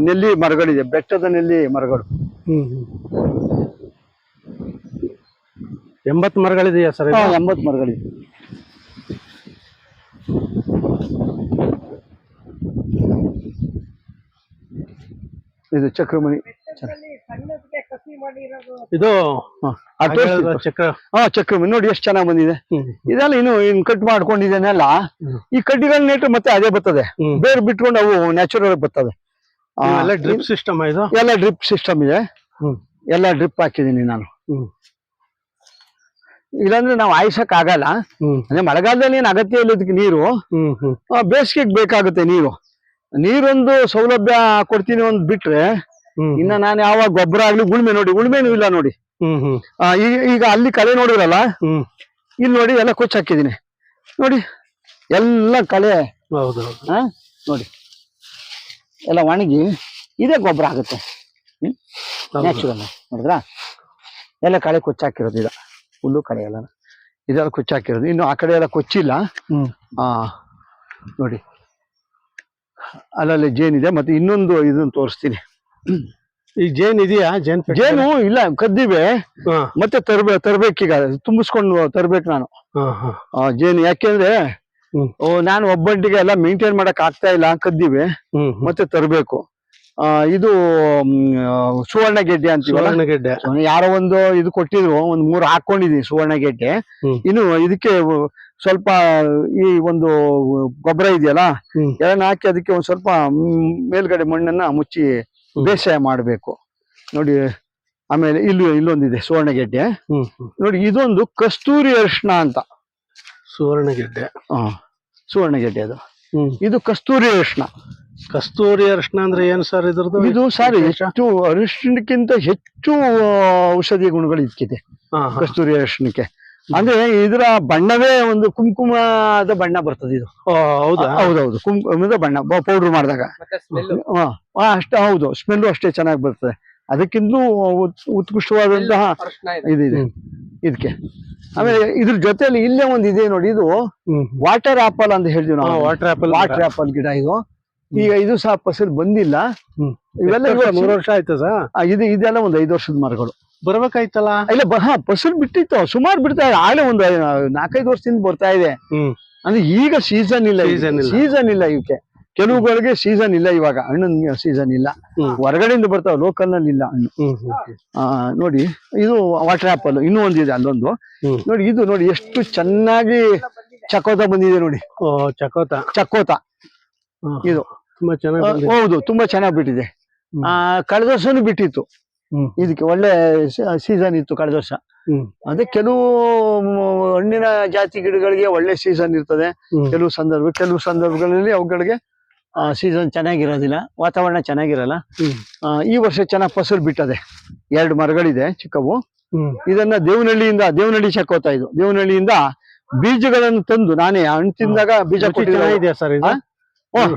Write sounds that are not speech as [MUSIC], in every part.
ನೆಲ್ಲಿ ಮರಗಳಿದೆ ಬೆಟ್ಟದ ನೆಲ್ಲಿ ಮರಗಳು. ಹ್ಮ್ ಹ್ಮ್. ಎಂಬತ್ತು ಮರಗಳಿದೆಯಾ ಸರ್ ಹಾ, ಎಂಬತ್ತು ಮರಗಳಿದೆ. ಇದು ಚಕ್ರಮಣಿ. ಇದು ಹಾ, ಆ ಚಕ್ರ. ಹಾ ಚಕ್ರಮಣಿ. ನೋಡಿ ಎಷ್ಟು ಚೆನ್ನಾಗಿ ಬಂದಿದೆ. ಹ್ಮ್ ಇದೆಲ್ಲ ಇನ್ನು ಇನ್ ಕಟ್ ಮಾಡ್ಕೊಂಡಿದ್ದೇನೆಲ್ಲ ಈ ಕಡ್ಡಿಗಳನ್ನ ನೆಟ್ರೆ ಮತ್ತೆ ಅದೇ ಬರ್ತದೆ. ಹ್ಮ್. ಬೇರೆ ಬಿಟ್ಕೊಂಡು ಅವು ನ್ಯಾಚುರಲ್ ಬರ್ತವೆ. ಎಲ್ಲ ಡ್ರಿಪ್ ಸಿಸ್ಟಮ್ ಇದು? ಎಲ್ಲ ಡ್ರಿಪ್ ಸಿಸ್ಟಮ್ ಇದೆ. ಎಲ್ಲ ಡ್ರಿಪ್ ಹಾಕಿದ್ದೀನಿ ನಾನು. ಇಲ್ಲಾಂದ್ರೆ ನಾವು ಆಯ್ಸಕ್ ಆಗಲ್ಲ ಅಂದ್ರೆ ಮಳೆಗಾಲದಲ್ಲಿ ಏನು ಅಗತ್ಯ ಇಲ್ಲ ಇದಕ್ಕೆ ನೀರು? ಬೇಸಿಗೆಗೆ ಬೇಕಾಗುತ್ತೆ ನೀರು. ನೀರೊಂದು ಸೌಲಭ್ಯ ಕೊಡ್ತೀನಿ ಒಂದ್ ಬಿಟ್ರೆ ಇನ್ನ ನಾನು ಯಾವಾಗ ಗೊಬ್ಬರ ಆಗ್ಲಿ ಉಳ್ಮೆ ನೋಡಿ ಉಳ್ಮೆನೂ ಇಲ್ಲ ನೋಡಿ. ಈಗ ಈಗ ಅಲ್ಲಿ ಕಳೆ ನೋಡಿರಲ್ಲ ಹ್ಮ್. ಇಲ್ಲಿ ನೋಡಿ ಎಲ್ಲ ಕೊಚ್ಚ ಹಾಕಿದ್ದೀನಿ ನೋಡಿ ಎಲ್ಲ ಕಳೆ. ನೋಡಿ. ಎಲ್ಲ ಒಣಗಿ ಇದೇ ಗೊಬ್ಬರ ಆಗುತ್ತೆ. ನ್ಯಾಚುರಲ್ ನೋಡಿದ್ರಾ? ಎಲ್ಲ ಕಳೆ ಕೊಚ್ಚಾಕಿರೋದು ಇದು ಹುಲ್ಲು ಕಳೆ ಎಲ್ಲ. ಇದೆಲ್ಲ ಕೊಚ್ಚಾಕಿರೋದು. ಇನ್ನು ಆ ಕಡೆ ಎಲ್ಲ ಕೊಚ್ಚಿಲ್ಲ. ಆ ನೋಡಿ. ಅಲ್ಲಲ್ಲಿ ಜೇನಿದೆ ಮತ್ತೆ ಇನ್ನೊಂದು ಇದನ್ನ ತೋರಿಸ್ತೀನಿ. ಈ ಜೇನ್ ಇದೆಯಾ? ಜೇನ್? ಜೇನು ಇಲ್ಲ ಕದ್ದಿವೆ. ಮತ್ತೆ ತರ್ಬೇ ತರ್ಬೇಕೀಗ. ತುಂಬಿಸ್ಕೊಂಡು ತರ್ಬೇಕು ನಾನು. ಜೇನು. ಯಾಕೆಂದ್ರೆ ನಾನು ಒಬ್ಬಂಟಿಗೆ ಎಲ್ಲ ಮೇಂಟೈನ್ ಮಾಡಕ್ ಆಗ್ತಾ ಇಲ್ಲ ಕದ್ದಿವೆ. ಹ್ಮ್ ಹ್ಮ್. ಮತ್ತೆ ತರಬೇಕು. ಇದು ಮ್, ಆ, ಸುವರ್ಣ ಗೆಡ್ಡೆ ಅಂತೀವಲ್ಲ? ಸುವರ್ಣಗೆಡ್ಡೆ ಯಾರೋ ಒಂದು ಇದು ಕೊಟ್ಟಿದ್ರು ಒಂದ್ ಮೂರು ಹಾಕೊಂಡಿದೀನಿ ಸುವರ್ಣ ಗೆಡ್ಡೆ. ಇನ್ನು ಇದಕ್ಕೆ ಸ್ವಲ್ಪ ಈ ಒಂದು ಗೊಬ್ಬರ ಇದೆಯಲ್ಲ ಎಲ್ಲ ಹಾಕಿ ಅದಕ್ಕೆ ಒಂದ್ ಸ್ವಲ್ಪ ಮೇಲ್ಗಡೆ ಮಣ್ಣನ್ನ ಮುಚ್ಚಿ. ಬೇಸಾಯ ಮಾಡಬೇಕು. ನೋಡಿ ಆಮೇಲೆ ಇಲ್ಲೂ ಇಲ್ಲೊಂದಿದೆ ಸುವರ್ಣ ಗೆಡ್ಡೆ. ಹ್ಮ್ ಹ್ಮ್. ನೋಡಿ ಇದೊಂದು ಕಸ್ತೂರಿ ಅರಿಶಿನ ಅಂತ. ಸುವರ್ಣಗೆಡ್ಡೆ ಸುವರ್ಣ ಗೆಡ್ಡೆ. ಅದು. ಹ್ಮ್. ಇದು ಕಸ್ತೂರಿ ಅರಿಶಿನ ಕಸ್ತೂರಿ ಅರಿಶಿನ ಅಂದ್ರೆ ಏನು ಸರ್ ಇದ್ರದ್ದು? ಇದು ಸಾರಿ? ಹೆಚ್ಚು ಅರಿಶಿಣಕ್ಕಿಂತ ಹೆಚ್ಚು ಔಷಧೀಯ ಗುಣಗಳು ಇದಕ್ಕಿದೆ ಕಸ್ತೂರಿ ಅರಿಶಿಣಕ್ಕೆ. ಅಂದ್ರೆ ಇದರ ಬಣ್ಣವೇ ಒಂದು ಕುಂಕುಮದ ಬಣ್ಣ ಬರ್ತದೆ ಇದು. ಹೌದಾ? ಹೌದೌದು. ಕುಂಕುಮದ ಬಣ್ಣ ಪೌಡರ್ ಮಾಡಿದಾಗ. ಅಷ್ಟೇ ಹೌದು. ಸ್ಮೆಲ್ಲು ಅಷ್ಟೇ ಚೆನ್ನಾಗಿ ಬರ್ತದೆ. ಅದಕ್ಕಿಂತಲೂ ಉತ್- ಉತ್ಕೃಷ್ಟವಾದಂತಹ ಇದು. ಇದೆ ಹ್ಮ್. ಇದಕ್ಕೆ. ಆಮೇಲೆ ಇದ್ರ ಜೊತೆಲಿ ಇಲ್ಲೇ ಒಂದು ಇದೆ ನೋಡಿ ಇದು ವಾಟರ್ ಆಪಲ್ ಅಂತ ಹೇಳ್ತೀವಿ ನಾವು. ವಾಟರ್ ಆಪಲ್ ವಾಟರ್ ಆಪಲ್ ಗಿಡ ಇದು. ಈಗ ಇದು ಸಹ ಫಸಲ್ ಬಂದಿಲ್ಲ. ಇವೆಲ್ಲ ಮೂರು ವರ್ಷ ಆಯ್ತು ಸರ್? ಇದು ಇದೆಲ್ಲ ಒಂದು ಐದು ವರ್ಷದ ಮರಗಳು ಬರ್ಬೇಕಾಯ್ತಲ್ಲ? ಇಲ್ಲ ಹಾ ಫಸಲ್ ಬಿಟ್ಟಿತ್ತು. ಸುಮಾರು ಬಿಡ್ತಾ ಇದೆ. ಆಗಲೇ ಒಂದು ನಾಲ್ಕೈದು ವರ್ಷದಿಂದ ಬರ್ತಾ ಇದೆ. ಅಂದ್ರೆ ಈಗ ಸೀಸನ್ ಇಲ್ಲ. ಸೀಸನ್ ಇಲ್ಲ ಇವಕ್ಕೆ. ಕೆಲವುಗಳಿಗೆ ಸೀಸನ್ ಇಲ್ಲ ಇವಾಗ ಹಣ್ಣಿನ ಸೀಸನ್ ಇಲ್ಲ. ಹೊರಗಡೆಯಿಂದ ಬರ್ತಾವ ಲೋಕಲ್ನಲ್ಲಿ ಇಲ್ಲ ಹಣ್ಣು. ನೋಡಿ ಇದು ವಾಟರ್ ಆಪಲ್ ಇನ್ನೂ ಒಂದಿದೆ ಅಲ್ಲೊಂದು. ನೋಡಿ ಇದು ನೋಡಿ ಎಷ್ಟು ಚೆನ್ನಾಗಿ ಚಕೋತ ಬಂದಿದೆ ನೋಡಿ. ಓ ಚಕೋತ ಚಕೋತ ಇದು. ತುಂಬಾ ಚೆನ್ನಾಗಿ. ಹೌದು ತುಂಬಾ ಚೆನ್ನಾಗಿ ಬಿಟ್ಟಿದೆ. ಆ ಕಳೆದ ವರ್ಷನೂ ಬಿಟ್ಟಿತ್ತು. ಇದಕ್ಕೆ ಒಳ್ಳೆ ಸೀಸನ್ ಇತ್ತು ಕಳೆದ ವರ್ಷ. ಅದೇ ಕೆಲವು ಹಣ್ಣಿನ ಜಾತಿ ಗಿಡಗಳಿಗೆ ಒಳ್ಳೆ ಸೀಸನ್ ಇರ್ತದೆ. ಕೆಲವು ಸಂದರ್ಭ ಕೆಲವು ಸಂದರ್ಭಗಳಲ್ಲಿ ಅವುಗಳಿಗೆ ಸೀಸನ್ ಚೆನ್ನಾಗಿರೋದಿಲ್ಲ ವಾತಾವರಣ ಚೆನ್ನಾಗಿರಲ್ಲ. ಈ ವರ್ಷ ಚೆನ್ನಾಗಿ ಫಸಲು ಬಿಟ್ಟದೆ. ಎರಡು ಮರಗಳಿದೆ ಚಿಕ್ಕವು. ಇದನ್ನ ದೇವನಹಳ್ಳಿಯಿಂದ ದೇವನಹಳ್ಳಿ ಚಕ್ಕೋತಾ ಇದು. ದೇವನಹಳ್ಳಿಯಿಂದ ಬೀಜಗಳನ್ನು ತಂದು ನಾನೇ ಹಣ್ಣು ತಿಂದಾಗ ಬೀಜ ಕೊಟ್ಟಿದ್ದೆ ಸರ್.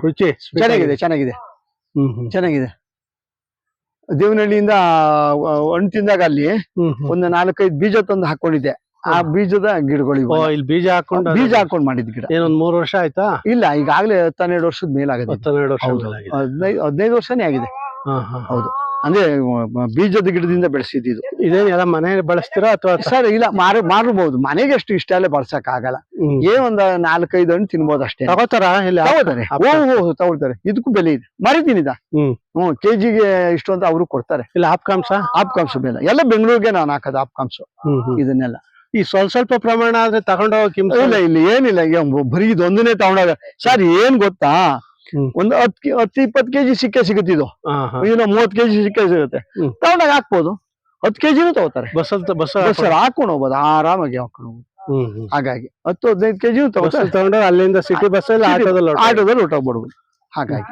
ರುಚಿ ಚೆನ್ನಾಗಿದೆ ಚೆನ್ನಾಗಿದೆ. ಚೆನ್ನಾಗಿದೆ. ದೇವನಹಳ್ಳಿಯಿಂದ ಹಣ್ಣು ತಿಂದಾಗ ಅಲ್ಲಿ. ಒಂದು ನಾಲ್ಕೈದು ಬೀಜ ತಂದು ಹಾಕೊಂಡಿದ್ದೆ. ಆ ಬೀಜದ ಗಿಡಗಳು ಓ ಇಲ್ಲಿ ಬೀಜ ಹಾಕೊಂಡು ಬೀಜ ಹಾಕೊಂಡ್ ಮಾಡಿದ್ ಗಿಡ. ಏನೊಂದ್ ಮೂರ್ ವರ್ಷ ಆಯ್ತಾ? ಇಲ್ಲ ಈಗಾಗಲೇ ಹತ್ತೆರಡು ವರ್ಷದ ಮೇಲಾಗಿದೆ. ಹತ್ತೆರಡು ವರ್ಷ. ಹದಿನೈದು ಹದಿನೈದು ವರ್ಷನೇ ಆಗಿದೆ. ಹೌದು. ಅಂದ್ರೆ ಬೀಜದ ಗಿಡದಿಂದ ಬೆಳೆಸಿದ್ದು ಇದೇನ್ ಎಲ್ಲ ಮನೆ ಬಳಸ್ತೀರಾ ಅಥವಾ ಸರ್ ಇಲ್ಲ ಮಾರ ಮಾರಬಹುದು ಮನೆಗೆ ಅಷ್ಟು ಇಷ್ಟ ಅಲ್ಲೇ ಬಳಸಕ್ ಆಗಲ್ಲ ಏ ಒಂದ್ ನಾಲ್ಕೈದು ಹಣ್ಣು ತಿನ್ಬೋದು ಅಷ್ಟೇ. ತಗೋತಾರ? ಇಲ್ಲಿ ಓ ತಗೊಳ್ತಾರೆ ಇದಕ್ಕೂ ಬೆಲೆ ಇದೆ. ಮರಿತೀನಿದ ಹ್ಮ್. ಹ್ಮ್ ಕೆಜಿಗೆ ಇಷ್ಟು ಅಂತ ಅವರು ಕೊಡ್ತಾರೆ. ಇಲ್ಲ ಆಪ್ಕಾಂಶ ಆಪ್ಕಾಂಶ ಬೆಲೆ. ಎಲ್ಲ ಬೆಂಗಳೂರಿಗೆ ನಾನು ಹಾಕೋದು ಆಪ್ಕಾಂಶ ಇದನ್ನೆಲ್ಲ. ಈ ಸ್ವಲ್ಪ ಸ್ವಲ್ಪ ಪ್ರಮಾಣ ಆದ್ರೆ ತಗೊಂಡೋಗಕ್ ಹಿಂಸೆ ಇಲ್ಲ ಇಲ್ಲಿ ಏನಿಲ್ಲ. ಈಗ ಬರೀ ಇದೊಂದನೇ ತಗೊಂಡಾಗ. ಸರ್ ಏನ್ ಗೊತ್ತಾ? ಒಂದ್ ಹತ್ ಹತ್ತು ಇಪ್ಪತ್ತು ಕೆಜಿ ಸಿಕ್ಕೇ ಸಿಗುತ್ತೆ ಇದು. ಇನ್ನು ಏನೋ ಮೂವತ್ ಕೆಜಿ ಸಿಕ್ಕೇ ಸಿಗುತ್ತೆ. ತಗೊಂಡಾಗ ಹಾಕ್ಬೋದು. ಹತ್ತು ಕೆಜಿನೂ ತಗೋತಾರೆ. ಬಸ್ ಬಸ್ ಸರ್ ಹಾಕೊಂಡು ಹೋಗ್ಬೋದು. ಆರಾಮಾಗಿ ಹಾಕೊಂಡು ಹೋಗ್ಬೋದು. ಹಾಗಾಗಿ ಹತ್ತು ಹದಿನೈದು ಕೆಜಿ ತಗೊಂಡ್ರೆ ಅಲ್ಲಿಂದ ಸಿಟಿ ಬಸ್ ಅಲ್ಲಿ ಆಟೋದಲ್ಲಿ. ಆಟೋದಲ್ಲಿ ಹೊಟ್ಟೋಗ್ಬಿಡ್ಬೋದು ಹಾಗಾಗಿ.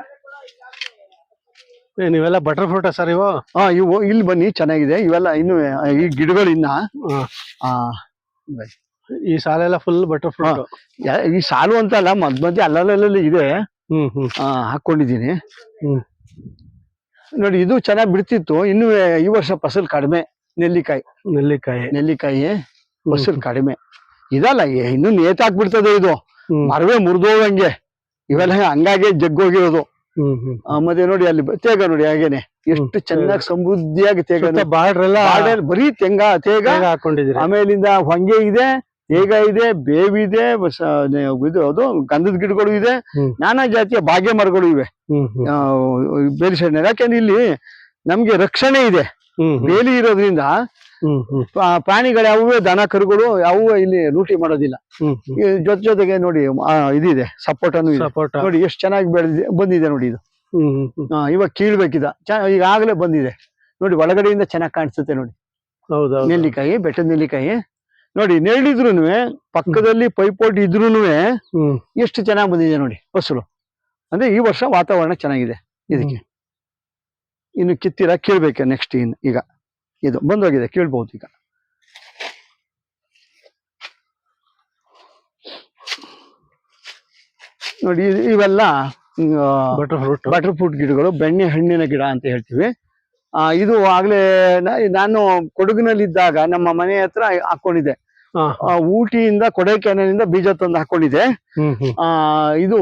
ಏ, ನೀವೆಲ್ಲ ಬಟರ್ ಫ್ರೂಟ ಸರ್ ಇವು? ಹಾ ಇವು ಇಲ್ಲಿ ಬನ್ನಿ ಚೆನ್ನಾಗಿದೆ. ಇವೆಲ್ಲ ಇನ್ನು ಈ ಗಿಡಗಳು ಇನ್ನ. ಹಾ. ಆ, ಈ ಸಾಲೆಲ್ಲ ಫುಲ್ ಬಟರ್ ಫ್ರೂಟ್ ಯಾ- ಈ ಸಾಲು ಅಂತ ಅಲ್ಲ ಮಧ್ಯ ಮಧ್ಯೆ ಅಲ್ಲಲ್ಲಿ ಇದೆ. ಹ್ಮ್ ಹ್ಮ್. ಆ, ಹಾಕೊಂಡಿದ್ದೀನಿ. ಹ್ಮ್. ನೋಡಿ ಇದು ಚೆನ್ನಾಗಿ ಬಿಡ್ತಿತ್ತು. ಇನ್ನು ಈ ವರ್ಷ ಫಸಲ್ ಕಡಿಮೆ. ನೆಲ್ಲಿಕಾಯಿ. ನೆಲ್ಲಿಕಾಯಿ. ನೆಲ್ಲಿಕಾಯಿ ಫಸಲ್ ಕಡಿಮೆ. ಇದಲ್ಲ ಏ- ಇನ್ನು ನೇತಾಕ್ಬಿಡ್ತದೆ ಇದು. ಹ್ಮ್. ಮರವೇ ಮುರಿದೋಗಂಗೆ. ಇವೆಲ್ಲ ಹಂಗಾಗೆ ಜಗ್ಗೋಗಿರೋದು. ಆ, ಮತ್ತೆ ನೋಡಿ ಅಲ್ಲಿ ತೇಗ ನೋಡಿ ಹಾಗೇನೆ. ಎಷ್ಟು ಚೆನ್ನಾಗಿ ಸಮೃದ್ಧಿಯಾಗಿ ತೇಗ ಬಾರ್ಡ್ರ್ ಎಲ್ಲ ಬಾರ್ಡರ್ ಬರೀ ತೆಂಗ ತೇಗ. ಹಾಕೊಂಡಿದ್ರೆ ಹಾಕೊಂಡಿದ್ದೀರಿ. ಆಮೇಲಿಂದ ಹೊಂಗೆ ಇದೆ ತೇಗ ಇದೆ ಬೇವಿ ಇದೆ ಅದು ಗಂಧದ ಗಿಡಗಳು ಇದೆ. ನಾನಾ ಜಾತಿಯ ಬಾಗೆ ಮರಗಳು ಇವೆ. ಬೇರೆ ಸೈಡ್ ಯಾಕೆಂದ್ರೆ ಇಲ್ಲಿ ನಮ್ಗೆ ರಕ್ಷಣೆ ಇದೆ. ಬೇಲಿ ಇರೋದ್ರಿಂದ ಪ್ರಾಣಿಗಳು ಯಾವುವೇ ದನ ಕರುಗಳು ಯಾವುವು ಇಲ್ಲಿ ಲೂಟಿ ಮಾಡೋದಿಲ್ಲ. ಜೊತೆ ಜೊತೆಗೆ ನೋಡಿ ಇದಿದೆ ಸಪೋರ್ಟ್ ಅನ್ನು ನೋಡಿ ಎಷ್ಟು ಚೆನ್ನಾಗಿ ಬೆಳೆದಿದೆ ಬಂದಿದೆ ನೋಡಿ ಇದು. ಇವಾಗ ಕೀಳ್ಬೇಕಿದ. ಈಗಾಗಲೇ ಬಂದಿದೆ. ನೋಡಿ ಒಳಗಡೆಯಿಂದ ಚೆನ್ನಾಗಿ ಕಾಣಿಸುತ್ತೆ ನೋಡಿ. ನೆಲ್ಲಿಕಾಯಿ ಬೆಟ್ಟದ ನೆಲ್ಲಿಕಾಯಿ. ನೋಡಿ ನೆರಳಿದ್ರು ಪಕ್ಕದಲ್ಲಿ ಪೈಪೋಟಿ ಇದ್ರು ಎಷ್ಟು ಚೆನ್ನಾಗಿ ಬಂದಿದೆ ನೋಡಿ ಫಸಲು. ಅಂದ್ರೆ ಈ ವರ್ಷ ವಾತಾವರಣ ಚೆನ್ನಾಗಿದೆ. ಇದಕ್ಕೆ. ಇನ್ನು ಕಿತ್ತಿರ ಕೇಳ್ಬೇಕು ನೆಕ್ಸ್ಟ್ ಇನ್ ಈಗ. ಇದು ಬಂದೋಗಿದೆ ಕೇಳ್ಬಹುದು ಈಗ. ನೋಡಿ ಇವೆಲ್ಲ ಬಟರ್ ಫ್ರೂಟ್ ಗಿಡಗಳು ಬೆಣ್ಣೆ ಹಣ್ಣಿನ ಗಿಡ ಅಂತ ಹೇಳ್ತೀವಿ. ಆ, ಇದು ಆಗ್ಲೇ ನಾನು ಕೊಡಗಿನಲ್ಲಿದ್ದಾಗ ನಮ್ಮ ಮನೆ ಹತ್ರ ಹಾಕೊಂಡಿದ್ದೆ. ಆ, ಊಟಿಯಿಂದ ಕೊಡೈಕೆನಾಲಿಂದ ಬೀಜ ತಂದು ಹಾಕೊಂಡಿದ್ದೆ. ಹ್ಮ್ ಆ ಇದು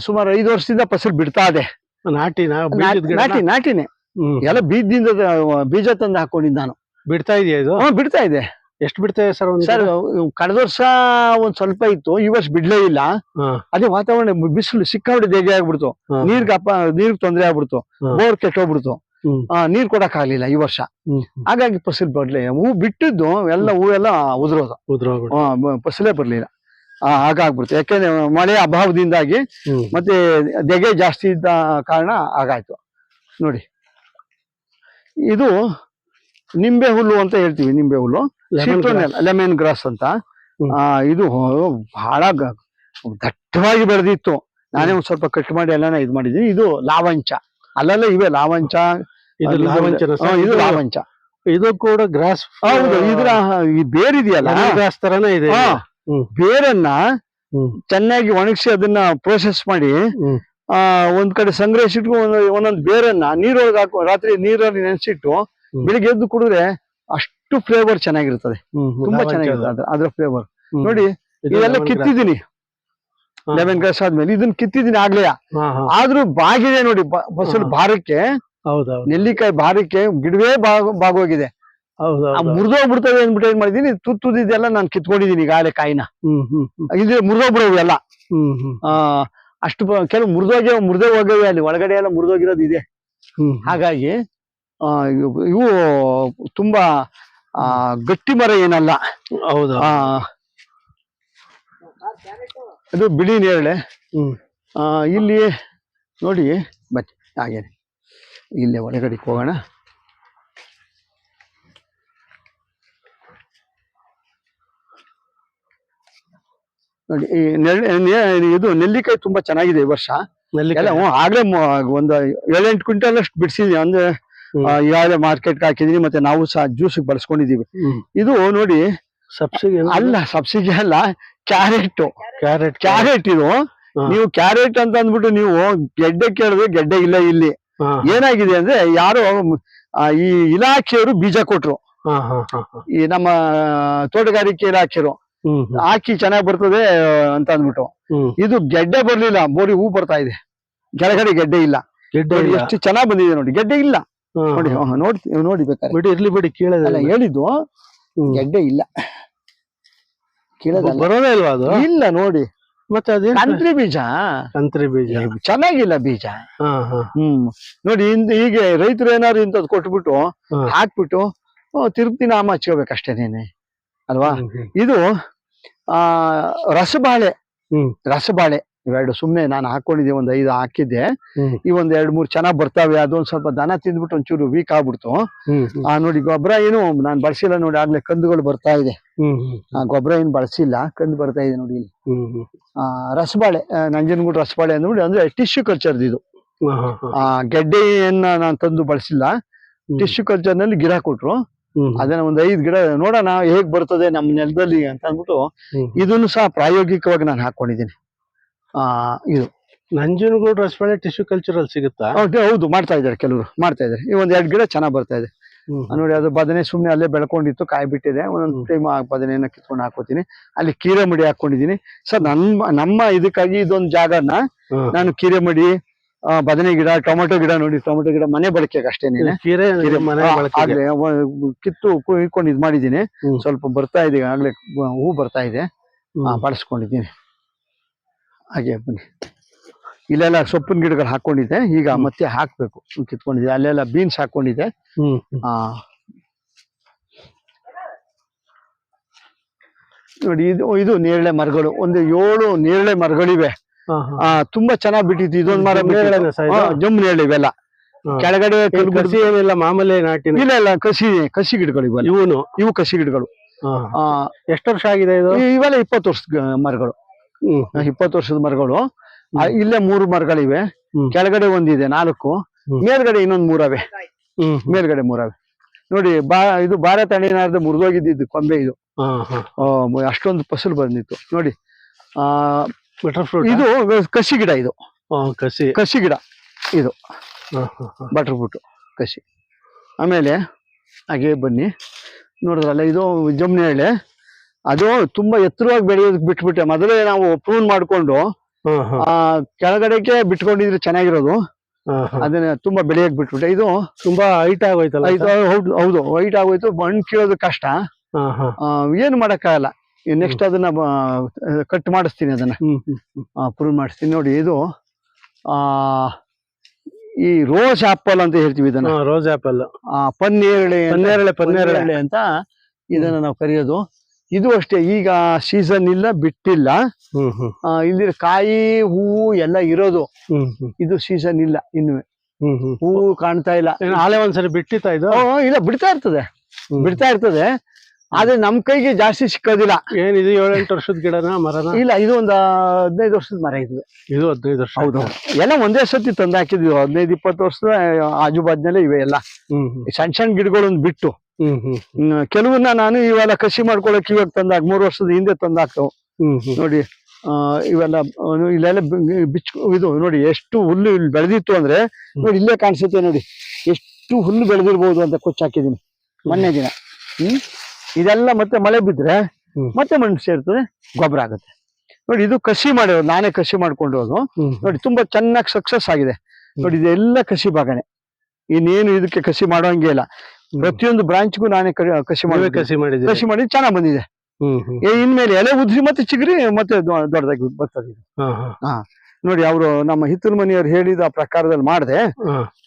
ಸುಮಾರು ಐದು ವರ್ಷದಿಂದ ಫಸಲ್ ಬಿಡ್ತಾ ಇದೆ. ನಾಟಿನ? ನಾಟಿ ನಾಟಿನೇ. ಎಲ್ಲ ಬೀಜದಿಂದ ಬೀಜ ತಂದು ಹಾಕೊಂಡಿದ್ದು ನಾನು. ಬಿಡ್ತಾ ಇದೆಯಾ ಇದು? ಹ್ಮ್ ಬಿಡ್ತಾ ಇದೆ. ಎಷ್ಟು ಬಿಡ್ತಾ ಇದೆ ಸರ್ ಸರ್ ಕಳೆದ ವರ್ಷ ಒಂದ್ ಸ್ವಲ್ಪ ಇತ್ತು ಈ ವರ್ಷ ಬಿಡ್ಲೇ ಇಲ್ಲ. ಅದೇ ವಾತಾವರಣ ಬಿಸಿಲು ಸಿಕ್ಕಾಬಿಟ್ಟು ದೇಗೆ ಆಗ್ಬಿಡ್ತು. ನೀರ್ಗ ನೀರ್ಗೆ ಅಪ್ಪ ನೀರ್ ತೊಂದರೆ ಆಗ್ಬಿಡ್ತು. ಬೋರ್ ಕೆಟ್ಟೋಗ್ಬಿಡ್ತು. ನೀರ್ ಕೊಡಕ್ ಆಗ್ಲಿಲ್ಲ ಈ ವರ್ಷ. ಹಾಗಾಗಿ ಫಸಲ್ ಬರ್ಲಿಲ್ಲ ಹೂ ಬಿಟ್ಟಿದ್ದು ಎಲ್ಲ ಹೂವೆಲ್ಲ ಎಲ್ಲ ಉದ್ರೋದು ಫಸಲೇ ಬರ್ಲಿಲ್ಲ. ಆ, ಹಾಗಾಗ್ಬಿಡ್ತು. ಯಾಕೆಂದ್ರೆ ಮಳೆ ಅಭಾವದಿಂದಾಗಿ ಮತ್ತೆ ದೆಗೆ ಜಾಸ್ತಿ ಇದ್ದ ಕಾರಣ ಹಾಗಾಯ್ತು. ನೋಡಿ. ಇದು ನಿಂಬೆ ಹುಲ್ಲು ಅಂತ ಹೇಳ್ತೀವಿ ನಿಂಬೆ ಹುಲ್ಲು. ಲೆಮನ್ ಗ್ರಾಸ್ ಅಂತ. ಇದು ಬಹಳ ದಟ್ಟವಾಗಿ ಬೆಳೆದಿತ್ತು. ನಾನೇ ಒಂದ್ ಸ್ವಲ್ಪ ಕಟ್ ಮಾಡಿ ಎಲ್ಲಾನ ಇದು ಮಾಡಿದೀನಿ ಇದು ಲಾವಂಚ. ಅಲ್ಲೆಲ್ಲ ಇವೆ ಲಾವಂಚ. ಇದು ಲಾವಂಚ ಇದು ಕೂಡ ಗ್ರಾಸ್ ಹೌದು. ಇದ್ರ ಬೇರಿದೆಯಲ್ಲ? ಗ್ರಾಸ್ ತರನೇ ಇದೆ. ಬೇರನ್ನ ಚೆನ್ನಾಗಿ ಒಣಗಿಸಿ ಅದನ್ನ ಪ್ರೋಸೆಸ್ ಮಾಡಿ ಒಂದ್ ಕಡೆ ಸಂಗ್ರಹಿಸಿಟ್ಟು ಒಂದ್ ಒಂದೊಂದ್ ಬೇರನ್ನ ನೀರೊಳಗೆ ಹಾಕೋ ರಾತ್ರಿ ನೀರಲ್ಲಿ ನೆನೆಸಿಟ್ಟು ಬೆಳಿಗ್ಗೆ ಎದ್ದು ಕುಡಿದ್ರೆ ಅಷ್ಟು ಫ್ಲೇವರ್ ಚೆನ್ನಾಗಿರ್ತದೆ. ತುಂಬಾ ಚೆನ್ನಾಗಿರ್ತದೆ ಅದು. ಅದ್ರ- ಫ್ಲೇವರ್ ನೋಡಿ ಇದೆಲ್ಲ ಕಿತ್ತಿದ್ದೀನಿ. ಲೆಮನ್ ಗ್ರಾಸ್ ಆದ್ಮೇಲೆ ಇದನ್ನ ಕಿತ್ತಿದೀನಿ ಆಗ್ಲೇ. ಆದ್ರೂ ಬಾಗಿದೆ ನೋಡಿ ಬ- ಭಾರಕ್ಕೆ ನೆಲ್ಲಿಕಾಯಿ ಭಾರಕ್ಕೆ ಗಿಡವೇ ಬಾಗ್ ಬಾಗೋಗಿದೆ ಆ ಮುರಿದೋಗ್ಬಿಡ್ತವೆ ಅಂದ್ಬಿಟ್ಟು ಏನ್ ಮಾಡಿದೀನಿ? ತುತ್ತುದಿದೆಲ್ಲ ನಾನು ಕಿತ್ಕೊಂಡಿದೀನಿ ಈಗಾಗಲೇ ಕಾಯಿನ. ಹ್ಮ್ ಹ್ಮ್ ಹ್ಮ್. ಇಲ್ಲಿ ಮುರಿದೋಗ್ಬಿಡವು ಎಲ್ಲ. ಹ್ಮ್ ಹ್ಮ್. ಆ ಅಷ್ಟು ಕೆಲವು ಮುರಿದೋಗಿ ಮುರಿದೇ ಹೋಗವೆ ಅಲ್ಲಿ ಒಳಗಡೆ ಎಲ್ಲ ಮುರಿದೋಗಿರೋದು ಇದೆ. ಹಾಗಾಗಿ ಇವು- ತುಂಬಾ ಗಟ್ಟಿ ಮರ ಏನಲ್ಲ. ಹೌದು. ಅದು ಬಿಳಿ ನೇರಳೆ. ಇಲ್ಲಿ ನೋಡಿ ಬನ್ನಿ ಹಾಗೇನೆ. ಇಲ್ಲೇ ಒಳಗಡೆಗೆ ಹೋಗೋಣ. ನೋಡಿ ಈ ಇದು ನೆಲ್ಲಿಕಾಯಿ ತುಂಬಾ ಚೆನ್ನಾಗಿದೆ ಈ ವರ್ಷ. ನೆಲ್ಲಿಕಾಯಿ. ಹ್ಞೂ ಆಗ್ಲೇ ಒಂದು ಏಳೆಂಟು ಕ್ವಿಂಟಲ್ ಅಷ್ಟು ಬಿಡಿಸಿದ್ವಿ ಅಂದ್ರೆ ಈಗಾಗಲೇ ಮಾರ್ಕೆಟ್ಗೆ ಹಾಕಿದೀನಿ ಮತ್ತೆ ನಾವು ಸಹ ಜ್ಯೂಸ್ ಬಳಸ್ಕೊಂಡಿದೀವಿ ಇದು ನೋಡಿ ಸಬ್ಸಿಡಿ ಅಲ್ಲ ಸಬ್ಸಿಡಿ ಅಲ್ಲ ಕ್ಯಾರೆಟ್. ಕ್ಯಾರೆಟ್. ಕ್ಯಾರೆಟ್ ಇದು. ನೀವು ಕ್ಯಾರೆಟ್ ಅಂತ ಅಂದ್ಬಿಟ್ಟು ನೀವು ಗೆಡ್ಡೆ ಕೇಳಿದ್ರೆ ಗೆಡ್ಡೆ ಇಲ್ಲ ಇಲ್ಲಿ. ಏನಾಗಿದೆ ಅಂದ್ರೆ ಯಾರು ಈ ಇಲಾಖೆಯವರು ಬೀಜ ಕೊಟ್ರು. ಈ ನಮ್ಮ ತೋಟಗಾರಿಕೆ ಇಲಾಖೆಯವರು. ಹ್ಮ್ ಹಾಕಿ ಚೆನ್ನಾಗಿ ಬರ್ತದೆ ಅಂತ ಅಂದ್ಬಿಟ್ಟು. ಇದು ಗೆಡ್ಡೆ ಬರ್ಲಿಲ್ಲ ಬೋರಿ ಹೂ ಬರ್ತಾ ಇದೆ. ಕೆಳಗಡೆ ಗೆಡ್ಡೆ ಇಲ್ಲ. ಗೆಡ್ಡೆ. ಎಷ್ಟು ಚೆನ್ನಾಗಿ ಬಂದಿದೆ ನೋಡಿ ಗೆಡ್ಡೆ ಇಲ್ಲ. ನೋಡಿ ನೋಡಿ ನೋಡಿ ಬೇಕಾದ್ರೆ. ಬಿಡಿ ಇರ್ಲಿ ಬಿಡಿ ಕೀಳದ ಅಲ್ಲ ಹೇಳಿದ್ದು ಗೆಡ್ಡೆ ಇಲ್ಲ. ಕೇಳದಲ್ಲ. ಬರೋದೇ ಇಲ್ವಾ ಅದು? ಇಲ್ಲ ನೋಡಿ. ಮತ್ತೆ ಅದೇ ಕಂತ್ರಿ ಬೀಜ. ಕಂತ್ರಿ ಬೀಜ. ಚೆನ್ನಾಗಿಲ್ಲ ಬೀಜ. ಹ್ಮ್. ನೋಡಿ ಇಂದ ಹೀಗೆ ರೈತರು ಏನಾದ್ರು ಇಂಥದ್ದು ಕೊಟ್ಬಿಟ್ಟು. ಹಾಕ್ಬಿಟ್ಟು ತಿರುಪ್ತಿ ನಾಮ ಹಚ್ಕೋಬೇಕಷ್ಟೇನೇನೆ ಅಲ್ವಾ. ಇದು ಆ ರಸಬಾಳೆ. ರಸಬಾಳೆ. ಇವೆರಡು ಸುಮ್ನೆ ನಾನು ಹಾಕೊಂಡಿದ್ದೆ ಒಂದ್ ಐದು ಹಾಕಿದ್ದೆ. ಈ ಒಂದ್ ಎರಡ್ ಮೂರ್ ಚೆನ್ನಾಗ್ ಬರ್ತಾವೆ ಅದೊಂದ್ ಸ್ವಲ್ಪ ದನ ತಿಂದ್ಬಿಟ್ಟು ಒಂಚೂರು ವೀಕ್ ಆಗ್ಬಿಡ್ತು. ಆ ನೋಡಿ ಗೊಬ್ಬರ ಏನು ನಾನ್ ಬಳಸಿಲ್ಲ ನೋಡಿ ಆಗ್ಲೇ ಕಂದುಗಳು ಬರ್ತಾ ಇದೆ. ಆ ಗೊಬ್ಬರ ಏನು ಬಳಸಿಲ್ಲ ಕಂದು ಬರ್ತಾ ಇದೆ ನೋಡಿ. ಇಲ್ಲಿ ಆ ರಸಬಾಳೆ ನಂಜನಗೂಡು ರಸಬಾಳೆ ಅಂದ್ಬಿಟ್ಟು ಅಂದ್ರೆ ಟಿಶ್ಯೂ ಕಲ್ಚರ್ ಇದು. ಆ ಗೆಡ್ಡೆಯನ್ನ ನಾನು ತಂದು ಬಳಸಿಲ್ಲ. ಟಿಶ್ಯೂ ಕಲ್ಚರ್ನಲ್ಲಿ ಗಿಡ ಕೊಟ್ರು. ಅದನ್ನ ಒಂದ್ ಐದ್ ಗಿಡ ನೋಡೋಣ ಹೇಗ್ ಬರ್ತದೆ ನಮ್ಮ ನೆಲದಲ್ಲಿ ಅಂತ ಅಂದ್ಬಿಟ್ಟು. ಇದನ್ನು ಸಹ ಪ್ರಾಯೋಗಿಕವಾಗಿ ನಾನು ಹಾಕೊಂಡಿದ್ದೀನಿ. ಆ ಇದು. ನಂಜನಗೂಡು ರಸಬಾಳೆ ಟಿಶ್ಯೂ ಕಲ್ಚರಲ್ ಸಿಗುತ್ತಾ? ಹೌದು ಹೌದು ಮಾಡ್ತಾ ಇದ್ದಾರೆ ಕೆಲವರು ಮಾಡ್ತಾ ಇದ್ದಾರೆ. ಈ ಒಂದ್ ಎರಡು ಗಿಡ ಚೆನ್ನಾಗ್ ಬರ್ತಾ ಇದೆ. ನೋಡಿ ಅದು ಬದನೆ ಸುಮ್ನೆ ಅಲ್ಲೇ ಬೆಳ್ಕೊಂಡಿತ್ತು ಕಾಯಿ ಬಿಟ್ಟಿದೆ ಒಂದೊಂದ್ ಟೈಮ್ ಟೈಮ್ ಬದನೆಯನ್ನ ಕಿತ್ಕೊಂಡು ಹಾಕೋತೀನಿ. ಅಲ್ಲಿ ಕೀರೆ ಮಡಿ ಹಾಕೊಂಡಿದ್ದೀನಿ. ಸರ್ ನಮ್ಮ ನಮ್ಮ ಇದಕ್ಕಾಗಿ ಇದೊಂದು ಜಾಗನ ನಾನು ಕೀರೆ ಮಡಿ ಆ, ಬದನೆ ಗಿಡ ಟೊಮೆಟೊ ಗಿಡ ನೋಡಿ ಟೊಮೆಟೊ ಗಿಡ ಮನೆ ಬಳಕೆಗೆ ಅಷ್ಟೇನೆ ಆಗ್ಲೇ ಕಿತ್ತು ಇಟ್ಕೊಂಡು ಇದ್ ಮಾಡಿದೀನಿ ಸ್ವಲ್ಪ ಬರ್ತಾ ಇದೆ ಆಗ್ಲೇ ಹೂ- ಬರ್ತಾ ಇದೆ. ಬಳಸ್ಕೊಂಡಿದ್ದೀನಿ. ಹಾಗೆ ಬನ್ನಿ. ಇಲ್ಲೆಲ್ಲ ಸೊಪ್ಪಿನ ಗಿಡಗಳು ಹಾಕೊಂಡಿದ್ದೆ ಈಗ ಮತ್ತೆ ಹಾಕ್ಬೇಕು. ಕಿತ್ಕೊಂಡಿದ್ದೆ. ಅಲ್ಲೆಲ್ಲ ಬೀನ್ಸ್ ಹಾಕೊಂಡಿದ್ದೆ. ಆ. ನೋಡಿ ಇದು ಇದು ನೇರಳೆ ಮರಗಳು. ಒಂದು ಏಳು ನೇರಳೆ ಮರಗಳಿವೆ. ತುಂಬಾ ಚೆನ್ನಾಗಿ ಬಿಟ್ಟಿತ್ತು. ಇದೊಂದ್ ಮರ ಜಂಬು ಹೇಳಿ ಇವೆಲ್ಲ. ಕೆಳಗಡೆ ಕಸಿ ಏನಿಲ್ಲ ಮಾಮೂಲಿ ನಾಟಿ ಇಲ್ಲ ಇಲ್ಲ ಕಸಿ ಕಸಿ ಗಿಡಗಳು ಇವೆಲ್ಲ. ಇವನು? ಇವು ಕಸಿ ಗಿಡಗಳು. ಆ, ಎಷ್ಟು ವರ್ಷ ಆಗಿದೆ ಇದು? ಇವೆಲ್ಲ ಇಪ್ಪತ್ತು ವರ್ಷದ ಮರಗಳು. ಇಪ್ಪತ್ತು ವರ್ಷದ ಮರಗಳು. ಇಲ್ಲೇ ಮೂರು ಮರಗಳಿವೆ. ಕೆಳಗಡೆ ಒಂದಿದೆ ನಾಲ್ಕು. ಮೇಲ್ಗಡೆ ಇನ್ನೊಂದ್ ಮೂರವೆ. ಮೇಲ್ಗಡೆ ಮೂರವೆ. ನೋಡಿ ಬಾ ಇದು ಭಾರತ ಅಣಿನಾರ್ದ ಮುರಿದೋಗಿದ್ದು ಕೊಂಬೆ ಇದು. ಅಷ್ಟೊಂದು ಫಸಲು ಬಂದಿತ್ತು. ನೋಡಿ ಆ ಬಟರ್ ಫ್ರೂಟ್ ಇದು ಕಸಿ ಗಿಡ ಇದು. ಕಸಿ. ಕಸಿ ಗಿಡ ಇದು. ಹಾ, ಹಾ, ಹಾ. ಬಟರ್ ಫ್ರೂಟ್ ಕಸಿ. ಆಮೇಲೆ ಹಾಗೆ ಬನ್ನಿ. ನೋಡಿದ್ರಲ್ಲ ಇದು ಜಮ್ನಿ ಎಳೆ. ಅದು ತುಂಬಾ ಎತ್ತರವಾಗಿ ಬೆಳೆಯೋದಕ್ಕೆ ಬಿಟ್ಬಿಟ್ಟೆ. ಮೊದಲೇ ನಾವು ಪ್ರೂನ್ ಮಾಡ್ಕೊಂಡು ಕೆಳಗಡೆಗೆ ಬಿಟ್ಕೊಂಡಿದ್ರೆ ಚೆನ್ನಾಗಿರೋದು. ಅದನ್ನ ತುಂಬಾ ಬೆಳೆಯಕ್ ಬಿಟ್ಬಿಟ್ಟೆ. ಇದು ತುಂಬಾ ಹೈಟ್ ಆಗೋಯ್ತಲ್ಲ ಹೌದು ಹೌದು. ಹೈಟ್ ಆಗೋಯ್ತು ಮಣ್ಣು ಕೀಳೋದು ಕಷ್ಟ. ಹಾ, ಹಾ. ಆ, ಏನು ಮಾಡಕ್ಕಾಗಲ್ಲ. ನೆಕ್ಸ್ಟ್ ಅದನ್ನ ಕಟ್ ಮಾಡಿಸ್ತೀನಿ ಅದನ್ನ. ಪ್ರೂವ್ ಮಾಡಿಸ್ತೀನಿ. ನೋಡಿ ಇದು ಆ ಈ ರೋಸ್ ಆಪಲ್ ಅಂತ ಹೇಳ್ತೀವಿ ಇದನ್ನ. ರೋಸ್ ಆಪಲ್ ಆ, ಪನ್ನೇರಳೆ ಪನ್ನೇರಳೆ ಪನ್ನೇರಳೆ. ಅಂತ ಇದನ್ನ ನಾವು ಕರೆಯೋದು. ಇದು ಅಷ್ಟೇ ಈಗ ಸೀಸನ್ ಇಲ್ಲ ಬಿಟ್ಟಿಲ್ಲ. ಇಲ್ಲಿ ಕಾಯಿ ಹೂವು ಎಲ್ಲ ಇರೋದು. ಇದು ಸೀಸನ್ ಇಲ್ಲ ಇನ್ನು. ಹ್ಮ್ ಹ್ಮ್. ಹೂವು ಕಾಣ್ತಾ ಇಲ್ಲ. ಆಲೆ ಒಂದ್ಸರಿ ಬಿಟ್ಟಿತ್ತ ಇದು? ಇಲ್ಲ ಬಿಡ್ತಾ ಇರ್ತದೆ. ಬಿಡ್ತಾ ಇರ್ತದೆ. ಆದ್ರೆ ನಮ್ ಕೈಗೆ ಜಾಸ್ತಿ ಸಿಕ್ಕೋದಿಲ್ಲ. ಏನಿದು ಏಳೆಂಟು ವರ್ಷದ ಗಿಡನ ಮರನ? ಇಲ್ಲ ಇದು ಒಂದು ಹದಿನೈದು ವರ್ಷದ ಮರ ಇದು. ಇದು ಹದಿನೈದು ವರ್ಷ. ಹೌದು. ಎಲ್ಲ ಒಂದೇ ಸತಿ ತಂದು ಹಾಕಿದ್ವಿ. ಹದಿನೈದು ಇಪ್ಪತ್ತು ವರ್ಷದ ಆಜು ಬಾಜ್ನಲ್ಲೇ ಇವೆ ಎಲ್ಲ. ಸಣ್ಣ ಸಣ್ಣ ಗಿಡಗಳನ್ನ ಬಿಟ್ಟು. ಹ್ಮ್ ಹ್ಮ್. ಹ್ಮ್, ಕೆಲವನ್ನ ನಾನು ಇವೆಲ್ಲ ಕಸಿ ಮಾಡ್ಕೊಳಕ್ ಇವಾಗ ತಂದಾಗ ಮೂರು ವರ್ಷದ ಹಿಂದೆ ತಂದಾಕ್ತವು. ನೋಡಿ ಆ, ಇವೆಲ್ಲ ಇಲ್ಲೆಲ್ಲ ಬಿಚ್ ಇದು ನೋಡಿ ಎಷ್ಟು ಹುಲ್ಲು ಇಲ್ಲಿ ಬೆಳೆದಿತ್ತು ಅಂದ್ರೆ ನೋಡಿ ಇಲ್ಲೇ ಕಾಣಿಸುತ್ತೆ ನೋಡಿ. ಎಷ್ಟು ಹುಲ್ಲು ಬೆಳೆದಿರ್ಬೋದು ಅಂತ ಕೊಚ್ಚಾಕಿದೀನಿ ಮೊನ್ನೆ ದಿನ. ಹ್ಮ್? ಇದೆಲ್ಲ ಮತ್ತೆ ಮಳೆ ಬಿದ್ರೆ ಮತ್ತೆ ಮಣ್ಣು ಸೇರ್ತದೆ ಗೊಬ್ಬರ ಆಗುತ್ತೆ. ನೋಡಿ ಇದು ಕಸಿ ಮಾಡಿರೋದು ನಾನೇ ಕಸಿ ಮಾಡ್ಕೊಂಡು ಹೋದು. ನೋಡಿ ತುಂಬಾ ಚೆನ್ನಾಗಿ ಸಕ್ಸಸ್ ಆಗಿದೆ. ನೋಡಿ ಇದೆಲ್ಲ ಕಸಿ ಭಾಗನೆ. ಇನ್ನೇನು ಇದಕ್ಕೆ ಕಸಿ ಮಾಡೋಂಗೆ ಇಲ್ಲ. ಪ್ರತಿಯೊಂದು ಬ್ರಾಂಚ್ಗೂ ನಾನೇ ಕಸಿ ಮಾಡಿ ಕಸಿ ಮಾಡಿ ಕಸಿ ಮಾಡಿ ಚೆನ್ನಾಗ್ ಬಂದಿದೆ. ಇನ್ಮೇಲೆ ಎಲೆ ಉದ್ರಿ ಮತ್ತೆ ಚಿಗ್ರಿ ಮತ್ತೆ ದೊಡ್ಡದಾಗಿ ಬರ್ತದೆ ಹಾ. ನೋಡಿ ಅವರು ನಮ್ಮ ಹಿತ್ತಲ ಮನೆಯವ್ರು ಹೇಳಿದ ಪ್ರಕಾರದಲ್ಲಿ ಮಾಡಿದೆ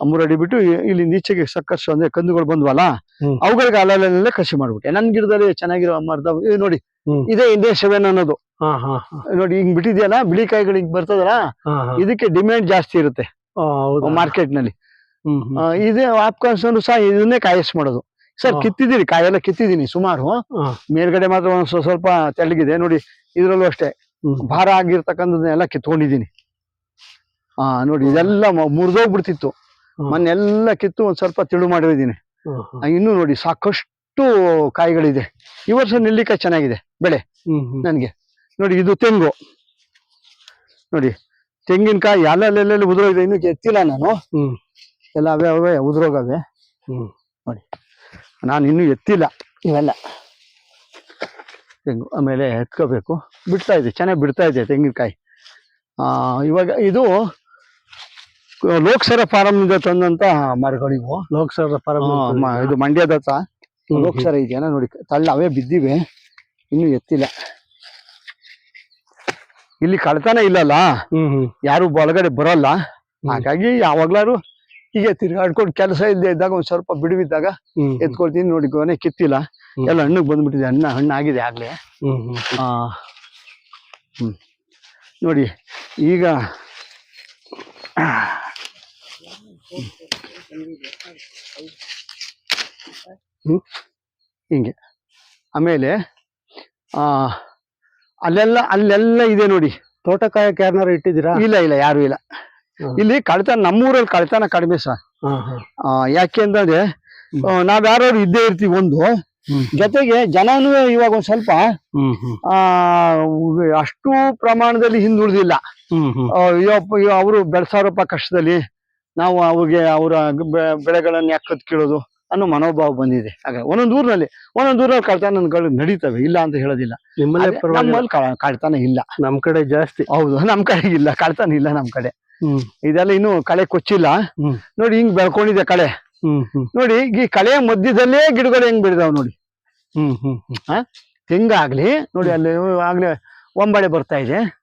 ಮೂರಡಿ ಬಿಟ್ಟು ಇಲ್ಲಿ ನೀಚೆಗೆ ಸಾಕಷ್ಟು ಅಂದ್ರೆ ಕಂದುಗಳು ಬಂದ್ವಲ್ಲ. ಅವುಗಳಿಗೆ ಅಲ್ಲಲ್ಲೇ ಕಸಿ ಮಾಡ್ಬಿಟ್ಟೆ. ನನ್ ಗಿಡದಲ್ಲಿ ಚೆನ್ನಾಗಿರೋ ಮರದ ಇದು ನೋಡಿ. ಇದೇ ಇಂಡಿಯಾ ಸೆವೆನ್ ಅನ್ನೋದು ನೋಡಿ ಹಿಂಗ್ ಬಿಟ್ಟಿದ್ಯಲ್ಲ ಬಿಳಿ ಕಾಯಿಗಳು ಹಿಂಗ್ ಬರ್ತದಲ್ಲ ಇದಕ್ಕೆ ಡಿಮ್ಯಾಂಡ್ ಜಾಸ್ತಿ ಇರುತ್ತೆ. ಮಾರ್ಕೆಟ್ನಲ್ಲಿ ಇದೇ ಹ್ಮ್ ಆ, ಇದೇ ಆಪ್ಕಾನ್ಸ್ ಸಹ ಇದನ್ನೇ ಕಾಯಸ್ ಮಾಡೋದು. ಸರ್ ಕಿತ್ತಿದೀನಿ ಕಾಯೆಲ್ಲ ಕಿತ್ತಿದ್ದೀನಿ ಸುಮಾರು. ಮೇಲ್ಗಡೆ ಮಾತ್ರ ಒಂದ್ ಸ್ವ- ಸ್ವಲ್ಪ ತೆಳ್ಳಗಿದೆ. ನೋಡಿ ಇದ್ರಲ್ಲೂ ಅಷ್ಟೇ. ಭಾರ ಆಗಿರ್ತಕ್ಕಂಥದ್ದನ್ನೆಲ್ಲ ಕಿತ್ಕೊಂಡಿದ್ದೀನಿ. ಹಾ ನೋಡಿ ಇದೆಲ್ಲ ಮುರಿದೋಗ್ಬಿಡ್ತಿತ್ತು. ಮನ್ನೆಲ್ಲ ಕಿತ್ತು ಒಂದ್ ಸ್ವಲ್ಪ ತಿಳು ಮಾಡಿದೀನಿ. ಇನ್ನೂ ನೋಡಿ ಸಾಕಷ್ಟು ಕಾಯಿಗಳಿದೆ. ಈ ವರ್ಷ ನೆಲ್ಲಿಕಾಯಿ ಚೆನ್ನಾಗಿದೆ ಬೆಳೆ ನನಗೆ. ನೋಡಿ ಇದು ತೆಂಗು. ನೋಡಿ ತೆಂಗಿನಕಾಯಿ ಅಲ್ಲಲ್ಲೆಲ್ಲಿ ಉದ್ರೋಗಿದೆ ಇನ್ನು ಎತ್ತಿಲ್ಲ ನಾನು. ಎಲ್ಲ ಅವೇ ಅವೇ ಉದುರೋಗವೆ. ನೋಡಿ ನಾನು ಇನ್ನೂ ಎತ್ತಿಲ್ಲ ಇವೆಲ್ಲ. ತೆಂಗು ಆಮೇಲೆ ಎತ್ಕೋಬೇಕು. ಬಿಡ್ತಾ ಇದೆ ಚೆನ್ನಾಗಿ ಬಿಡ್ತಾ ಇದೆ ತೆಂಗಿನಕಾಯಿ. ಆ ಇವಾಗ ಇದು ಲೋಕಸರ ಫಾರಮ್ನಿಂದ ತಂದಂತ ಮರಗಳಿವು ಲೋಕಸರ ಫಾರಂ ಇದು ಮಂಡ್ಯದ ಹತ್ರ ಲೋಕಸರ ಇದೆಯಾ ನೋಡಿ ತಳ್ಳ ಅವೇ ಬಿದ್ದಿವೆ. ಇನ್ನು ಎತ್ತಿಲ್ಲ. ಇಲ್ಲಿ ಕಳ್ತಾನೆ ಇಲ್ಲಲ್ಲ? ಯಾರು ಒಳಗಡೆ ಬರಲ್ಲ. ಹಾಗಾಗಿ ಯಾವಾಗ್ಲಾರು ಹೀಗೆ ತಿರ್ಗಾಡ್ಕೊಂಡು ಕೆಲಸ ಇಲ್ಲದೆ ಇದ್ದಾಗ ಒಂದ್ ಸ್ವಲ್ಪ ಬಿಡುವಿದ್ದಾಗ ಎತ್ಕೊಳ್ತೀನಿ ನೋಡಿ ಗೊನೆ ಕಿತ್ತಿಲ್ಲ. ಎಲ್ಲ ಹಣ್ಣಿಗೆ ಬಂದ್ಬಿಟ್ಟಿದೆ ಹಣ್ಣ ಹಣ್ಣಾಗಿದೆ ಆಗ್ಲೇ. ಹ್ಮ್ ಹ್ಮ್. ಆ, ನೋಡಿ ಈಗ. ಹಿಂಗೆ. ಆಮೇಲೆ ಆ ಅಲ್ಲೆಲ್ಲ ಅಲ್ಲೆಲ್ಲ ಇದೆ ನೋಡಿ. ತೋಟಕಾಯಕ್ಕೆ ಯಾರನ್ನಾರು ಇಟ್ಟಿದ್ದೀರಾ? ಇಲ್ಲ ಇಲ್ಲ ಯಾರು ಇಲ್ಲ. ಇಲ್ಲಿ ಕಳ್ತನ ನಮ್ಮೂರಲ್ಲಿ ಕಳ್ತನ ಕಡಿಮೆ ಸರ್. ಯಾಕೆ ಅಂತಂದ್ರೆ ನಾವ್ ಯಾರು ಇದ್ದೇ ಇರ್ತೀವಿ ಒಂದು. ಜೊತೆಗೆ ಜನನು ಇವಾಗ ಒಂದ್ ಸ್ವಲ್ಪ ಆ ಅಷ್ಟು ಪ್ರಮಾಣದಲ್ಲಿ ಹಿಂದುಳಿದಿಲ್ಲ. ಅವರು ಬೆಳ್ಸಾರಪ್ಪ ಕಷ್ಟದಲ್ಲಿ ನಾವು ಅವ್ರಿಗೆ ಅವರ ಬೆಳೆಗಳನ್ನ ಯಾಕೆ ಕೀಳೋದು ಅನ್ನೋ ಮನೋಭಾವ ಬಂದಿದೆ. ಹಾಗೆ ಒಂದೊಂದು ಊರಿನಲ್ಲಿ ಒಂದೊಂದು ಊರಲ್ಲಿ ಕಳ್ತಾನಗಳು ನಡೀತವೆ ಇಲ್ಲ ಅಂತ ಹೇಳೋದಿಲ್ಲ. ನಿಮ್ಮಲ್ಲೇ ಕಳ್ತನ ಇಲ್ಲ. ನಮ್ ಕಡೆ ಜಾಸ್ತಿ. ಹೌದು ನಮ್ ಕಡೆ ಇಲ್ಲ ಕಳ್ತಾನ ಇಲ್ಲ ನಮ್ ಕಡೆ. ಹ್ಮ್. ಇದೆಲ್ಲ ಇನ್ನು ಕಳೆ ಕೊಚ್ಚಿಲ್ಲ. ನೋಡಿ ಹಿಂಗ್ ಬೆಳ್ಕೊಂಡಿದೆ ಕಳೆ. ಹ್ಮ್ ಹ್ಮ್. ನೋಡಿ ಈ ಕಳೆಯ ಮಧ್ಯದಲ್ಲೇ ಗಿಡಗಳು ಹೆಂಗ್ ಬೆಳೆದಾವ್ ನೋಡಿ. ಹ್ಮ್ ಹ್ಮ್ ಹ್ಮ್. ತೆಂಗಾಗ್ಲಿ ನೋಡಿ ಅಲ್ಲಿ ಆಗ್ಲೇ ಒಂಬಳೆ ಬರ್ತಾ ಇದೆ.